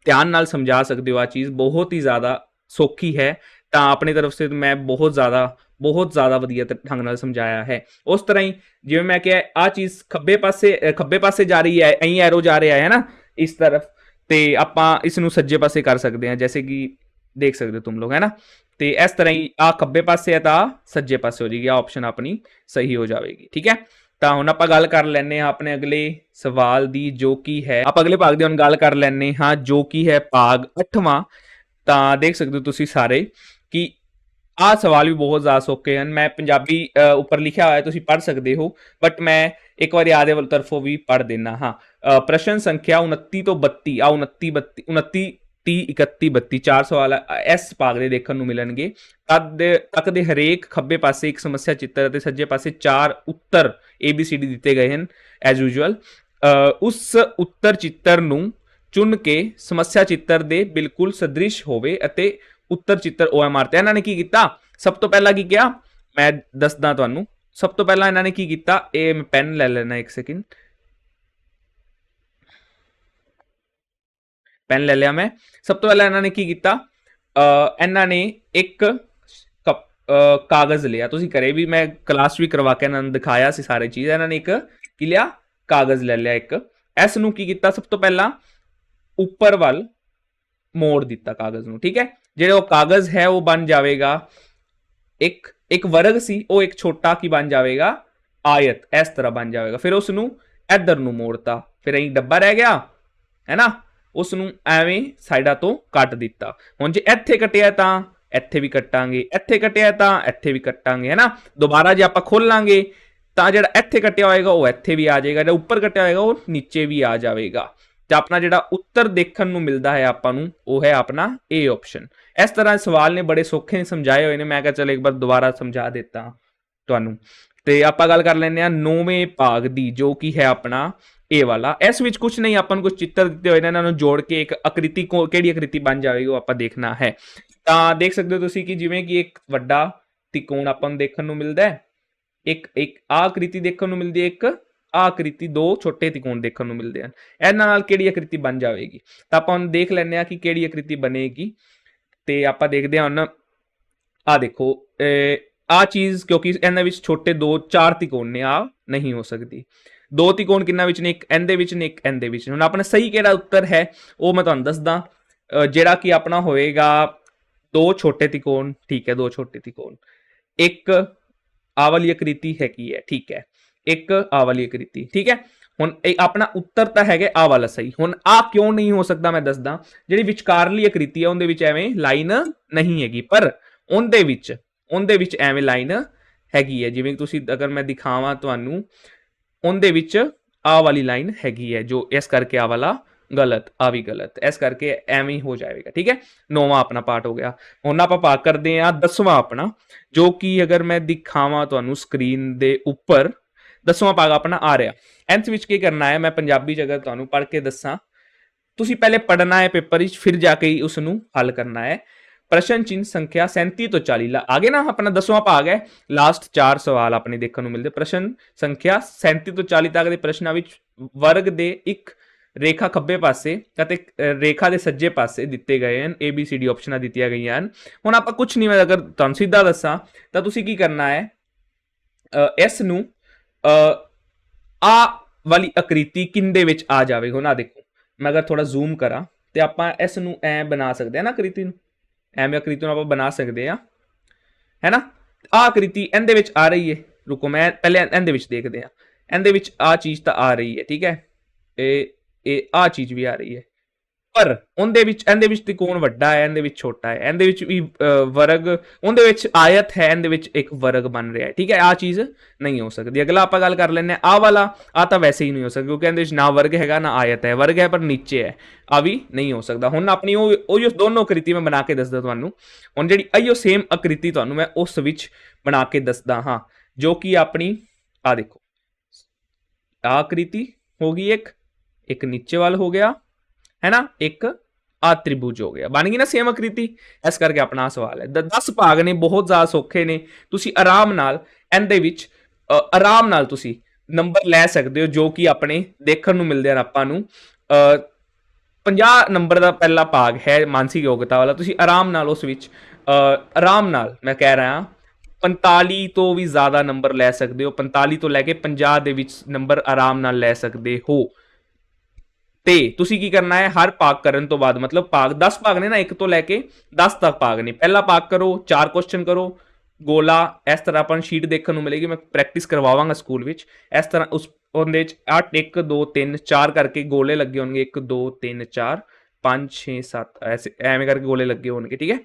ਧਿਆਨ ਨਾਲ ਸਮਝਾ ਸਕਦੇ ਹੋ ਆ ਚੀਜ਼। ਬਹੁਤ ਹੀ ਜ਼ਿਆਦਾ ਸੌਖੀ ਹੈ। ਤਾਂ ਆਪਣੀ ਤਰਫ ਸੇ ਮੈਂ ਬਹੁਤ ਜ਼ਿਆਦਾ ਬਹੁਤ ਜ਼ਿਆਦਾ ਵਧੀਆ ਢੰਗ ਨਾਲ ਸਮਝਾਇਆ ਹੈ। ਉਸ ਤਰ੍ਹਾਂ ਹੀ ਜਿਵੇਂ ਮੈਂ ਕਿਹਾ ਆ ਚੀਜ਼ ਖੱਬੇ ਪਾਸੇ ਖੱਬੇ ਪਾਸੇ ਜਾ ਰਹੀ ਹੈ, ਐਂ ਐਰੋ ਜਾ ਰਿਹਾ ਹੈ ਨਾ, ਇਸ ਤਰਫ। ਤੇ ਆਪਾਂ ਇਸ ਨੂੰ ਸੱਜੇ ਪਾਸੇ ਕਰ ਸਕਦੇ ਹਾਂ, ਜੈਸੇ ਕਿ ਦੇਖ ਸਕਦੇ ਹੋ ਤੁਮ ਲੋਗ, ਹੈ ਨਾ? ਤੇ ਇਸ ਤਰ੍ਹਾਂ ਹੀ ਆ ਖੱਬੇ ਪਾਸੇ ਹੈ ਤਾਂ ਸੱਜੇ ਪਾਸੇ ਹੋ ਜਾਏਗੀ ਆ ਆਪਸ਼ਨ ਆਪਣੀ ਸਹੀ ਹੋ ਜਾਵੇਗੀ ਠੀਕ ਹੈ? ਤਾਂ ਹੁਣ ਆਪਾਂ ਗੱਲ ਕਰ ਲੈਨੇ ਹਾਂ ਆਪਣੇ ਅਗਲੇ ਸਵਾਲ ਦੀ ਜੋ ਕਿ ਹੈ। ਆਪਾਂ ਅਗਲੇ ਭਾਗ ਦੀ ਹੁਣ ਗੱਲ ਕਰ ਲੈਨੇ ਹਾਂ ਜੋ ਕਿ ਹੈ ਭਾਗ 8ਵਾਂ ਤਾਂ ਦੇਖ ਸਕਦੇ ਹੋ ਤੁਸੀਂ ਸਾਰੇ ਕਿ ਆਹ ਸਵਾਲ ਵੀ ਬਹੁਤ ਜ਼ਿਆਦਾ ਸੌਖੇ ਹਨ। ਮੈਂ ਪੰਜਾਬੀ ਅ, ਉੱਪਰ ਲਿਖਿਆ ਹੋਇਆ ਤੁਸੀਂ ਪੜ੍ਹ ਸਕਦੇ ਹੋ ਬਟ ਮੈਂ ਇੱਕ ਵਾਰੀ ਆਦੇ ਵੱਲ ਤਰਫੋਂ ਵੀ ਪੜ੍ਹ ਦੇਣਾ ਹਾਂ। ਅ, ਪ੍ਰਸ਼ਨ ਸੰਖਿਆ 29 ਤੋਂ 32 ਆ 29 32 29 30 31 32 ਚਾਰ ਸਵਾਲ ਅ, ਇਸ ਦੇਖਣ ਨੂੰ ਮਿਲਣਗੇ। ਤਦ ਦੇ- ਤੱਕ ਦੇ ਹਰੇਕ ਖੱਬੇ ਪਾਸੇ ਇੱਕ ਸਮੱਸਿਆ ਚਿੱਤਰ ਅਤੇ ਸੱਜੇ ਪਾਸੇ ਚਾਰ ਉੱਤਰ ABCD ਦਿੱਤੇ ਗਏ ਹਨ ਐਜ਼ ਯੂਜੂਅਲ ਉਸ ਉੱਤਰ ਚਿੱਤਰ ਨੂੰ ਚੁਣ ਕੇ ਸਮੱਸਿਆ ਚਿੱਤਰ ਦੇ ਬਿਲਕੁਲ ਸਦ੍ਰਿਸ਼ ਹੋਵੇ ਅਤੇ ਉੱਤਰ ਚਿੱਤਰ OMR ਤੇ। ਇਹਨਾਂ ਨੇ ਕੀ ਕੀਤਾ? ਸਭ ਤੋਂ ਪਹਿਲਾਂ ਕੀ ਕਿਹਾ? ਮੈਂ ਦੱਸਦਾ ਤੁਹਾਨੂੰ। ਸਭ ਤੋਂ ਪਹਿਲਾਂ ਇਹਨਾਂ ਨੇ ਕੀ ਕੀਤਾ? ਇਹ ਮੈਂ ਪੈਨ ਲੈ ਲੈਣਾ ਇੱਕ ਸੈਕਿੰਡ ਪੈਨ ਲੈ ਲਿਆ ਮੈਂ। ਸਭ ਤੋਂ ਪਹਿਲਾਂ ਇਹਨਾਂ ਨੇ ਕੀ ਕੀਤਾ? ਅ, ਇਹਨਾਂ ਨੇ ਇੱਕ ਕੱਪ- ਕਾਗਜ਼ ਲਿਆ। ਤੁਸੀਂ ਕਰੇ ਵੀ ਮੈਂ ਕਲਾਸ ਵੀ ਕਰਵਾ ਕੇ ਇਹਨਾਂ ਨੂੰ ਦਿਖਾਇਆ ਸੀ ਸਾਰੇ ਚੀਜ਼। ਇਹਨਾਂ ਨੇ ਇੱਕ ਕੀ ਲਿਆ? ਕਾਗਜ਼ ਲੈ ਲਿਆ ਇੱਕ। ਇਸ ਨੂੰ ਕੀ ਕੀਤਾ? ਸਭ ਤੋਂ ਪਹਿਲਾਂ ਉੱਪਰ ਵੱਲ ਮੋੜ ਦਿੱਤਾ ਕਾਗਜ਼ ਨੂੰ ਠੀਕ ਹੈ? ਜਿਹੜਾ ਉਹ ਕਾਗਜ਼ ਹੈ ਉਹ ਬਣ ਜਾਵੇਗਾ। ਇੱਕ ਇੱਕ ਵਰਗ ਸੀ ਉਹ ਇੱਕ ਛੋਟਾ ਕੀ ਬਣ ਜਾਵੇਗਾ? ਆਇਤ ਇਸ ਤਰ੍ਹਾਂ ਬਣ ਜਾਵੇਗਾ। ਫਿਰ ਉਸ ਨੂੰ ਇੱਧਰ ਨੂੰ ਮੋੜਤਾ। ਫਿਰ ਇਹ ਡੱਬਾ ਰਹਿ ਗਿਆ ਹੈ ਨਾ? ਉਸ ਨੂੰ ਐਵੇਂ ਸਾਈਡਾਂ ਤੋਂ ਕੱਟ ਦਿੱਤਾ। ਹੁਣ ਜੇ ਇੱਥੇ ਕੱਟਿਆ ਤਾਂ ਇੱਥੇ ਵੀ ਕੱਟਾਂਗੇ, ਇੱਥੇ ਕੱਟਿਆ ਤਾਂ ਇੱਥੇ ਵੀ ਕੱਟਾਂਗੇ ਹੈ ਦੁਬਾਰਾ ਜੇ ਆਪਾਂ ਖੋਲਾਂਗੇ ਤਾਂ ਜਿਹੜਾ ਇੱਥੇ ਕੱਟਿਆ ਹੋਏਗਾ ਉਹ ਇੱਥੇ ਵੀ ਆ ਜਾਏਗਾ, ਜਿਹੜਾ ਉੱਪਰ ਕੱਟਿਆ ਹੋਏਗਾ ਉਹ ਨੀਚੇ ਵੀ ਆ ਜਾਵੇਗਾ। ਤੇ ਆਪਣਾ ਜਿਹੜਾ ਉੱਤਰ ਦੇਖਣ ਨੂੰ ਮਿਲਦਾ ਹੈ ਆਪਾਂ ਨੂੰ, ਉਹ ਹੈ ਆਪਣਾ A ਆਪਸ਼ਨ ਇਸ ਤਰ੍ਹਾਂ ਸਵਾਲ ਨੇ ਬੜੇ ਸੌਖੇ ਸਮਝਾਏ ਹੋਏ ਨੇ, ਮੈਂ ਕਿਹਾ ਚਲ ਇੱਕ ਵਾਰ ਦੁਬਾਰਾ ਸਮਝਾ ਦਿੱਤਾ ਤੁਹਾਨੂੰ। ਤੇ ਆਪਾਂ ਗੱਲ ਕਰ ਲੈਂਦੇ ਆ ਨੌਵੇਂ ਭਾਗ ਦੀ, ਜੋ ਕਿ ਹੈ ਆਪਣਾ ਇਹ ਵਾਲਾ। ਇਸ ਵਿੱਚ ਕੁਝ ਨਹੀਂ, ਆਪਾਂ ਨੂੰ ਕੁਝ ਚਿੱਤਰ ਦਿੱਤੇ ਹੋਏ ਨੇ, ਇਹਨਾਂ ਨੂੰ ਜੋੜ ਕੇ ਇੱਕ ਆਕ੍ਰਿਤੀ ਕੋ- ਕਿਹੜੀ ਆਕ੍ਰਿਤੀ ਬਣ ਜਾਵੇਗੀ ਉਹ ਆਪਾਂ ਦੇਖਣਾ ਹੈ। ਤਾਂ ਦੇਖ ਸਕਦੇ ਹੋ ਤੁਸੀਂ ਕਿ ਜਿਵੇਂ ਕਿ ਇੱਕ ਵੱਡਾ ਤਿਕੋਣ ਆਪਾਂ ਨੂੰ ਦੇਖਣ ਨੂੰ ਮਿਲਦਾ ਹੈ, ਇੱਕ ਇੱਕ ਆਕ੍ਰਿਤੀ ਦੇਖਣ ਨੂੰ ਮਿਲਦੀ ਹੈ, ਇੱਕ ਆਕ੍ਰਿਤੀ ਦੋ ਛੋਟੇ ਤਿਕੋਣ ਦੇਖਣ ਨੂੰ ਮਿਲਦੇ ਹਨ। ਇਹਨਾਂ ਨਾਲ ਕਿਹੜੀ ਆਕ੍ਰਿਤੀ ਬਣ ਜਾਵੇਗੀ? ਤਾਂ ਆਪਾਂ ਹੁਣ ਦੇਖ ਲੈਂਦੇ ਹਾਂ ਕਿ ਕਿਹੜੀ ਆਕ੍ਰਿਤੀ ਬਣੇਗੀ। ਤੇ ਆਪਾਂ ਦੇਖਦੇ ਹਾਂ ਹੁਣ ਆ ਦੇਖੋ ਆ ਚੀਜ਼ ਕਿਉਂਕਿ ਇਹਨਾਂ ਵਿੱਚ ਛੋਟੇ ਦੋ ਚਾਰ ਤਿਕੋਣ ਨੇ ਆ ਨਹੀਂ ਹੋ ਸਕਦੀ। ਦੋ ਤਿਕੋਣ ਕਿੰਨਾ ਵਿੱਚ ਨੇ ਇੱਕ ਐਨ ਦੇ ਵਿੱਚ ਨੇ ਇੱਕ ਐਨ ਦੇ ਵਿੱਚ ਨੇ। ਹੁਣ ਆਪਣਾ ਸਹੀ ਕਿਹੜਾ ਉੱਤਰ ਹੈ ਉਹ ਮੈਂ ਤੁਹਾਨੂੰ ਦੱਸਦਾ। ਅ, ਜਿਹੜਾ ਕਿ ਆਪਣਾ ਹੋਏਗਾ ਦੋ ਛੋਟੇ ਤਿਕੋਣ ਠੀਕ ਹੈ ਦੋ ਛੋਟੇ ਤਿਕੋਣ ਇੱਕ ਆਹ ਵਾਲੀ ਆਕ੍ਰਿਤੀ ਹੈਗੀ ਹੈ ਠੀਕ ਹੈ। ਇੱਕ ਆਹ ਆਕ੍ਰਿਤੀ ਠੀਕ ਹੈ। ਹੁਣ ਇਹ ਆਪਣਾ ਉੱਤਰ ਤਾਂ ਹੈਗਾ ਆਹ ਵਾਲਾ ਸਹੀ। ਹੁਣ ਆ ਕਿਉਂ ਨਹੀਂ ਹੋ ਸਕਦਾ ਮੈਂ ਦੱਸਦਾ। ਜਿਹੜੀ ਵਿਚਕਾਰਲੀ ਆਕ੍ਰਿਤੀ ਹੈ ਉਹਦੇ ਵਿੱਚ ਐਵੇਂ ਲਾਈਨ ਨਹੀਂ ਹੈਗੀ। ਪਰ ਉਹਦੇ ਵਿੱਚ ਉਹਦੇ ਵਿੱਚ ਐਵੇਂ ਲਾਈਨ ਹੈਗੀ ਹੈ। ਜਿਵੇਂ ਤੁਸੀਂ ਅਗਰ ਮੈਂ ਦਿਖਾਵਾਂ ਤੁਹਾਨੂੰ ਉਹਦੇ ਵਿੱਚ ਆਹ ਵਾਲੀ ਲਾਈਨ ਹੈਗੀ ਹੈ, ਜੋ ਇਸ ਕਰਕੇ ਆਹ ਵਾਲਾ ਗਲਤ, ਆ ਵੀ ਗਲਤ। ਇਸ ਕਰਕੇ ਐਵੇਂ ਹੀ ਹੋ ਜਾਏਗਾ ਠੀਕ ਹੈ? ਨੌਵਾਂ ਆਪਣਾ ਪਾਰਟ ਹੋ ਗਿਆ। ਹੁਣ ਆਪਾਂ ਪਾ ਕਰਦੇ ਆ ਦਸਵਾਂ ਆਪਣਾ, ਜੋ ਕਿ ਅਗਰ ਮੈਂ ਦਿਖਾਵਾਂ ਤੁਹਾਨੂੰ ਸਕਰੀਨ ਦੇ ਉੱਪਰ, ਦਸਵਾਂ ਭਾਗ ਆਪਣਾ ਆ ਰਿਹਾ। ਐਂਥ ਵਿੱਚ ਕੀ ਕਰਨਾ ਹੈ, ਮੈਂ ਪੰਜਾਬੀ ਚ ਅਗਰ ਤੁਹਾਨੂੰ ਪੜ੍ਹ ਕੇ ਦੱਸਾਂ। ਤੁਸੀਂ ਪਹਿਲੇ ਪੜ੍ਹਨਾ ਹੈ ਪੇਪਰ ਵਿੱਚ, ਫਿਰ ਜਾ ਕੇ ਹੀ ਉਸ ਨੂੰ ਹੱਲ ਕਰਨਾ ਹੈ। ਪ੍ਰਸ਼ਨ ਚਿੰਨ ਸੰਖਿਆ 37 ਤੋਂ 40 ਲਾ ਆਗੇ ਨਾ ਆਪਣਾ ਦਸਵਾਂ ਭਾਗ ਹੈ ਲਾਸਟ 4 ਸਵਾਲ ਆਪਣੇ ਦੇਖਣ ਨੂੰ ਮਿਲਦੇ। ਪ੍ਰਸ਼ਨ ਸੰਖਿਆ 37 ਤੋਂ 40 ਤੱਕ ਦੇ ਪ੍ਰਸ਼ਨਾਂ ਵਿੱਚ ਵਰਗ ਦੇ ਇੱਕ ਰੇਖਾ ਖੱਬੇ ਪਾਸੇ ਅਤੇ ਰੇਖਾ ਦੇ ਸੱਜੇ ਪਾਸੇ ਦਿੱਤੇ ਗਏ ਹਨ। ਏ ਬੀ ਸੀ ਡੀ ਆਪਸ਼ਨਾਂ ਦਿੱਤੀਆਂ ਗਈਆਂ ਹਨ। ਹੁਣ ਆਪਾਂ ਕੁਝ ਨਹੀਂ ਮੈਂ ਅਗਰ ਤੁਹਾਨੂੰ ਸਿੱਧਾ ਦੱਸਾਂ ਤਾਂ ਤੁਸੀਂ ਕੀ ਕਰਨਾ ਹੈ? ਇਸ ਨੂੰ ਅ, ਆ ਵਾਲੀ ਆਕ੍ਰਿਤੀ ਕਿੰਦੇ ਵਿੱਚ ਆ ਜਾਵੇ? ਹੁਣ ਆ ਦੇਖੋ। ਮੈਂ ਅਗਰ ਥੋੜਾ ਜ਼ੂਮ ਕਰਾਂ ਤੇ ਆਪਾਂ ਇਸ ਨੂੰ ਐ ਬਣਾ ਸਕਦੇ ਹਾਂ ਨਾ ਆਕ੍ਰਿਤੀ ਨੂੰ? ਐਵੇਂ ਆਕ੍ਰਿਤੀ ਨੂੰ ਆਪਾਂ ਬਣਾ ਸਕਦੇ ਆ। ਹੈ ਨਾ ਆ ਆਕ੍ਰਿਤੀ ਇਹਦੇ ਵਿੱਚ ਆ ਰਹੀ ਹੈ ਰੁਕੋ, ਮੈਂ ਪਹਿਲੇ ਇਹਦੇ ਵਿੱਚ ਦੇਖਦੇ ਆ। ਇਹਦੇ ਵਿੱਚ ਆ ਚੀਜ਼ ਤਾਂ ਆ ਰਹੀ ਹੈ ਠੀਕ ਹੈ ਇਹ ਇਹ ਆ ਚੀਜ਼ ਵੀ ਆ ਰਹੀ ਹੈ ਪਰ ਉਹਦੇ ਵਿੱਚ, ਇਹਦੇ ਵਿੱਚ ਤਿਕੋਣ ਵੱਡਾ ਹੈ, ਇਹਦੇ ਵਿੱਚ ਛੋਟਾ ਹੈ, ਇਹਦੇ ਵਿੱਚ ਵੀ ਵਰਗ, ਉਹਦੇ ਵਿੱਚ ਆਇਤ ਹੈ, ਇਹਦੇ ਵਿੱਚ ਇੱਕ ਵਰਗ ਬਣ ਰਿਹਾ ਹੈ, ਠੀਕ ਹੈ ਆ ਚੀਜ਼ ਨਹੀਂ ਹੋ ਸਕਦੀ। ਅਗਲਾ ਆਪਾਂ ਗੱਲ ਕਰ ਲੈਂਦੇ ਆ ਆ ਵਾਲਾ ਆ ਤਾਂ ਵੈਸੇ ਹੀ ਨਹੀਂ ਹੋ ਸਕਦਾ, ਕਿਉਂਕਿ ਇਹਦੇ ਵਿੱਚ ਨਾ ਵਰਗ ਹੈਗਾ, ਨਾ ਆਇਤ ਹੈ, ਵਰਗ ਹੈ ਪਰ ਨੀਚੇ ਹੈ ਆ ਵੀ ਨਹੀਂ ਹੋ ਸਕਦਾ। ਹੁਣ ਆਪਣੀ ਉਹ ਉਹ ਜੋ ਦੋਨੋਂ ਆਕ੍ਰਿਤੀ ਮੈਂ ਬਣਾ ਕੇ ਦੱਸਦਾ ਤੁਹਾਨੂੰ, ਹੁਣ ਜਿਹੜੀ ਆਈਓ ਸੇਮ ਆਕ੍ਰਿਤੀ ਤੁਹਾਨੂੰ ਮੈਂ ਉਸ ਵਿੱਚ ਬਣਾ ਕੇ ਦੱਸਦਾ ਹਾਂ, ਜੋ ਕਿ ਆਪਣੀ ਆ ਦੇਖੋ ਆ ਆਕ੍ਰਿਤੀ ਹੋ ਗਈ ਇੱਕ ਇੱਕ ਨੀਚੇ ਵੱਲ ਹੋ ਗਿਆ ਹੈ ਨਾ ਇੱਕ ਆ ਤ੍ਰਿਭੁਜ ਹੋ ਗਿਆ। ਬਣ ਗਈ ਨਾ ਸੇਮ ਆਕ੍ਰਿਤੀ? ਇਸ ਕਰਕੇ ਆਪਣਾ ਸਵਾਲ ਹੈ। 10 ਭਾਗ ਨੇ ਬਹੁਤ ਜ਼ਿਆਦਾ ਸੌਖੇ ਨੇ। ਤੁਸੀਂ ਆਰਾਮ ਨਾਲ ਇਹਦੇ ਵਿੱਚ ਆਰਾਮ ਨਾਲ ਤੁਸੀਂ ਨੰਬਰ ਲੈ ਸਕਦੇ ਹੋ ਜੋ ਕਿ ਆਪਣੇ ਦੇਖਣ ਨੂੰ ਮਿਲਦੇ ਹਨ ਆਪਾਂ ਨੂੰ। ਅ, 50 ਨੰਬਰ ਦਾ ਪਹਿਲਾ ਭਾਗ ਹੈ ਮਾਨਸਿਕ ਯੋਗਤਾ ਵਾਲਾ। ਤੁਸੀਂ ਆਰਾਮ ਨਾਲ ਉਸ ਵਿੱਚ ਅ, ਆਰਾਮ ਨਾਲ ਮੈਂ ਕਹਿ ਰਿਹਾ 45 ਤੋਂ ਵੀ ਜ਼ਿਆਦਾ ਨੰਬਰ ਲੈ ਸਕਦੇ ਹੋ। 45 ਤੋਂ ਲੈ ਕੇ 50 ਦੇ ਵਿੱਚ ਨੰਬਰ ਆਰਾਮ ਨਾਲ ਲੈ ਸਕਦੇ ਹੋ। ਤੇ ਤੁਸੀਂ ਕੀ ਕਰਨਾ ਹੈ? ਹਰ ਪਾਕ ਕਰਨ ਤੋਂ ਬਾਅਦ, ਮਤਲਬ ਭਾਗ 10 ਭਾਗ ਨੇ ਨਾ 1 ਤੋਂ ਲੈ ਕੇ 10 ਤੱਕ ਭਾਗ ਨੇ। ਪਹਿਲਾ ਪਾਕ ਕਰੋ, ਚਾਰ ਕੁਐਸਚਨ ਕਰੋ। ਗੋਲਾ, ਇਸ ਤਰ੍ਹਾਂ ਆਪਾਂ ਨੂੰ ਸ਼ੀਟ ਦੇਖਣ ਨੂੰ ਮਿਲੇਗੀ, ਮੈਂ ਪ੍ਰੈਕਟਿਸ ਕਰਵਾਵਾਂਗਾ ਸਕੂਲ ਵਿੱਚ। ਇਸ ਤਰ੍ਹਾਂ ਉਸ, ਉਹਦੇ ਵਿੱਚ 8 1 2 3 4 ਕਰਕੇ ਗੋਲੇ ਲੱਗੇ ਹੋਣਗੇ। 1 2 3 4 5 6 7 ਐਸੇ, ਐਵੇਂ ਕਰਕੇ ਗੋਲੇ ਲੱਗੇ ਹੋਣਗੇ, ਠੀਕ ਹੈ?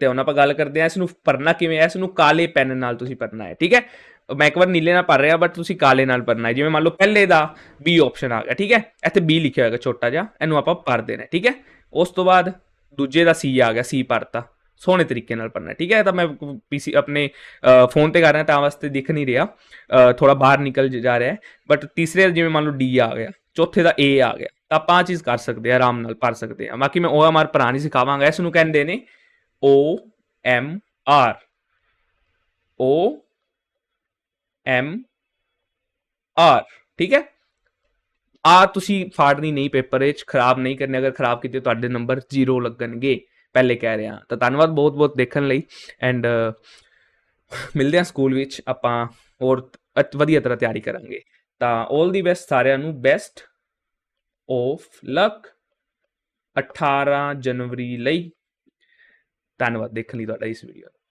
ਤੇ ਹੁਣ ਆਪਾਂ ਗੱਲ ਕਰਦੇ ਹਾਂ ਇਸ ਨੂੰ ਭਰਨਾ ਕਿਵੇਂ ਹੈ? ਇਸ ਨੂੰ ਕਾਲੇ ਪੈਨ ਨਾਲ ਤੁਸੀਂ ਭਰਨਾ ਹੈ, ਠੀਕ ਹੈ? ਮੈਂ ਇੱਕ ਵਾਰ ਨੀਲੇ ਨਾਲ ਭਰ ਰਿਹਾ ਬਟ ਤੁਸੀਂ ਕਾਲੇ ਨਾਲ ਭਰਨਾ ਹੈ। ਜਿਵੇਂ ਮੰਨ ਲਓ ਪਹਿਲੇ ਦਾ B ਆਪਸ਼ਨ ਆ ਗਿਆ, ਠੀਕ ਹੈ? ਇੱਥੇ B ਲਿਖਿਆ ਹੋਏਗਾ ਛੋਟਾ ਜਿਹਾ, ਇਹਨੂੰ ਆਪਾਂ ਭਰ ਦੇਣਾ ਠੀਕ ਹੈ? ਉਸ ਤੋਂ ਬਾਅਦ ਦੂਜੇ ਦਾ C ਆ ਗਿਆ, C ਭਰਤਾ, ਸੋਹਣੇ ਤਰੀਕੇ ਨਾਲ ਭਰਨਾ ਠੀਕ ਹੈ? ਤਾਂ ਮੈਂ ਪੀਸੀ ਆਪਣੇ ਫੋਨ ਤੇ ਕਰ ਰਿਹਾ, ਤਾਂ ਵਾਸਤੇ ਦਿਖ ਨਹੀਂ ਰਿਹਾ ਥੋੜਾ ਬਾਹਰ ਨਿਕਲ ਜਾ ਰਿਹਾ ਬਟ ਤੀਸਰੇ ਜਿਵੇਂ ਮੰਨ ਲਓ D ਆ ਗਿਆ, ਚੌਥੇ ਦਾ A ਆ ਗਿਆ, ਤਾਂ ਆਪਾਂ ਆਹ ਚੀਜ਼ ਕਰ ਸਕਦੇ ਆ ਆਰਾਮ ਨਾਲ ਭਰ ਸਕਦੇ ਆ ਬਾਕੀ ਮੈਂ OMR ਭਰਾ ਨਹੀਂ ਸਿਖਾਵਾਂਗਾ ਇਸ ਨੂੰ ਕਹਿੰਦੇ ਨੇ O M R O M R ਠੀਕ ਹੈ? ਆ ਤੁਸੀਂ ਫਾੜਨੀ ਨਹੀਂ ਪੇਪਰ ਵਿੱਚ ਖਰਾਬ ਨਹੀਂ ਕਰਨੇ, ਅਗਰ ਖਰਾਬ ਕੀਤੇ ਤੁਹਾਡੇ ਨੰਬਰ 0 ਲੱਗਣਗੇ, ਪਹਿਲੇ ਕਹਿ ਰਿਹਾ। ਤਾਂ ਧੰਨਵਾਦ ਬਹੁਤ ਬਹੁਤ ਦੇਖਣ ਲਈ। ਐਂਡ ਮਿਲਦੇ ਹਾਂ ਸਕੂਲ ਵਿੱਚ, ਆਪਾਂ ਹੋਰ ਵਧੀਆ ਤਰ੍ਹਾਂ ਤਿਆਰੀ ਕਰਾਂਗੇ। ਤਾਂ 올 ਦੀ ਬੈਸਟ ਸਾਰਿਆਂ ਨੂੰ ਬੈਸਟ ਆਫ ਲੱਕ 18 ਜਨਵਰੀ ਲਈ। ਧੰਨਵਾਦ ਦੇਖਣ ਲਈ ਤੁਹਾਡਾ ਇਸ ਵੀਡੀਓ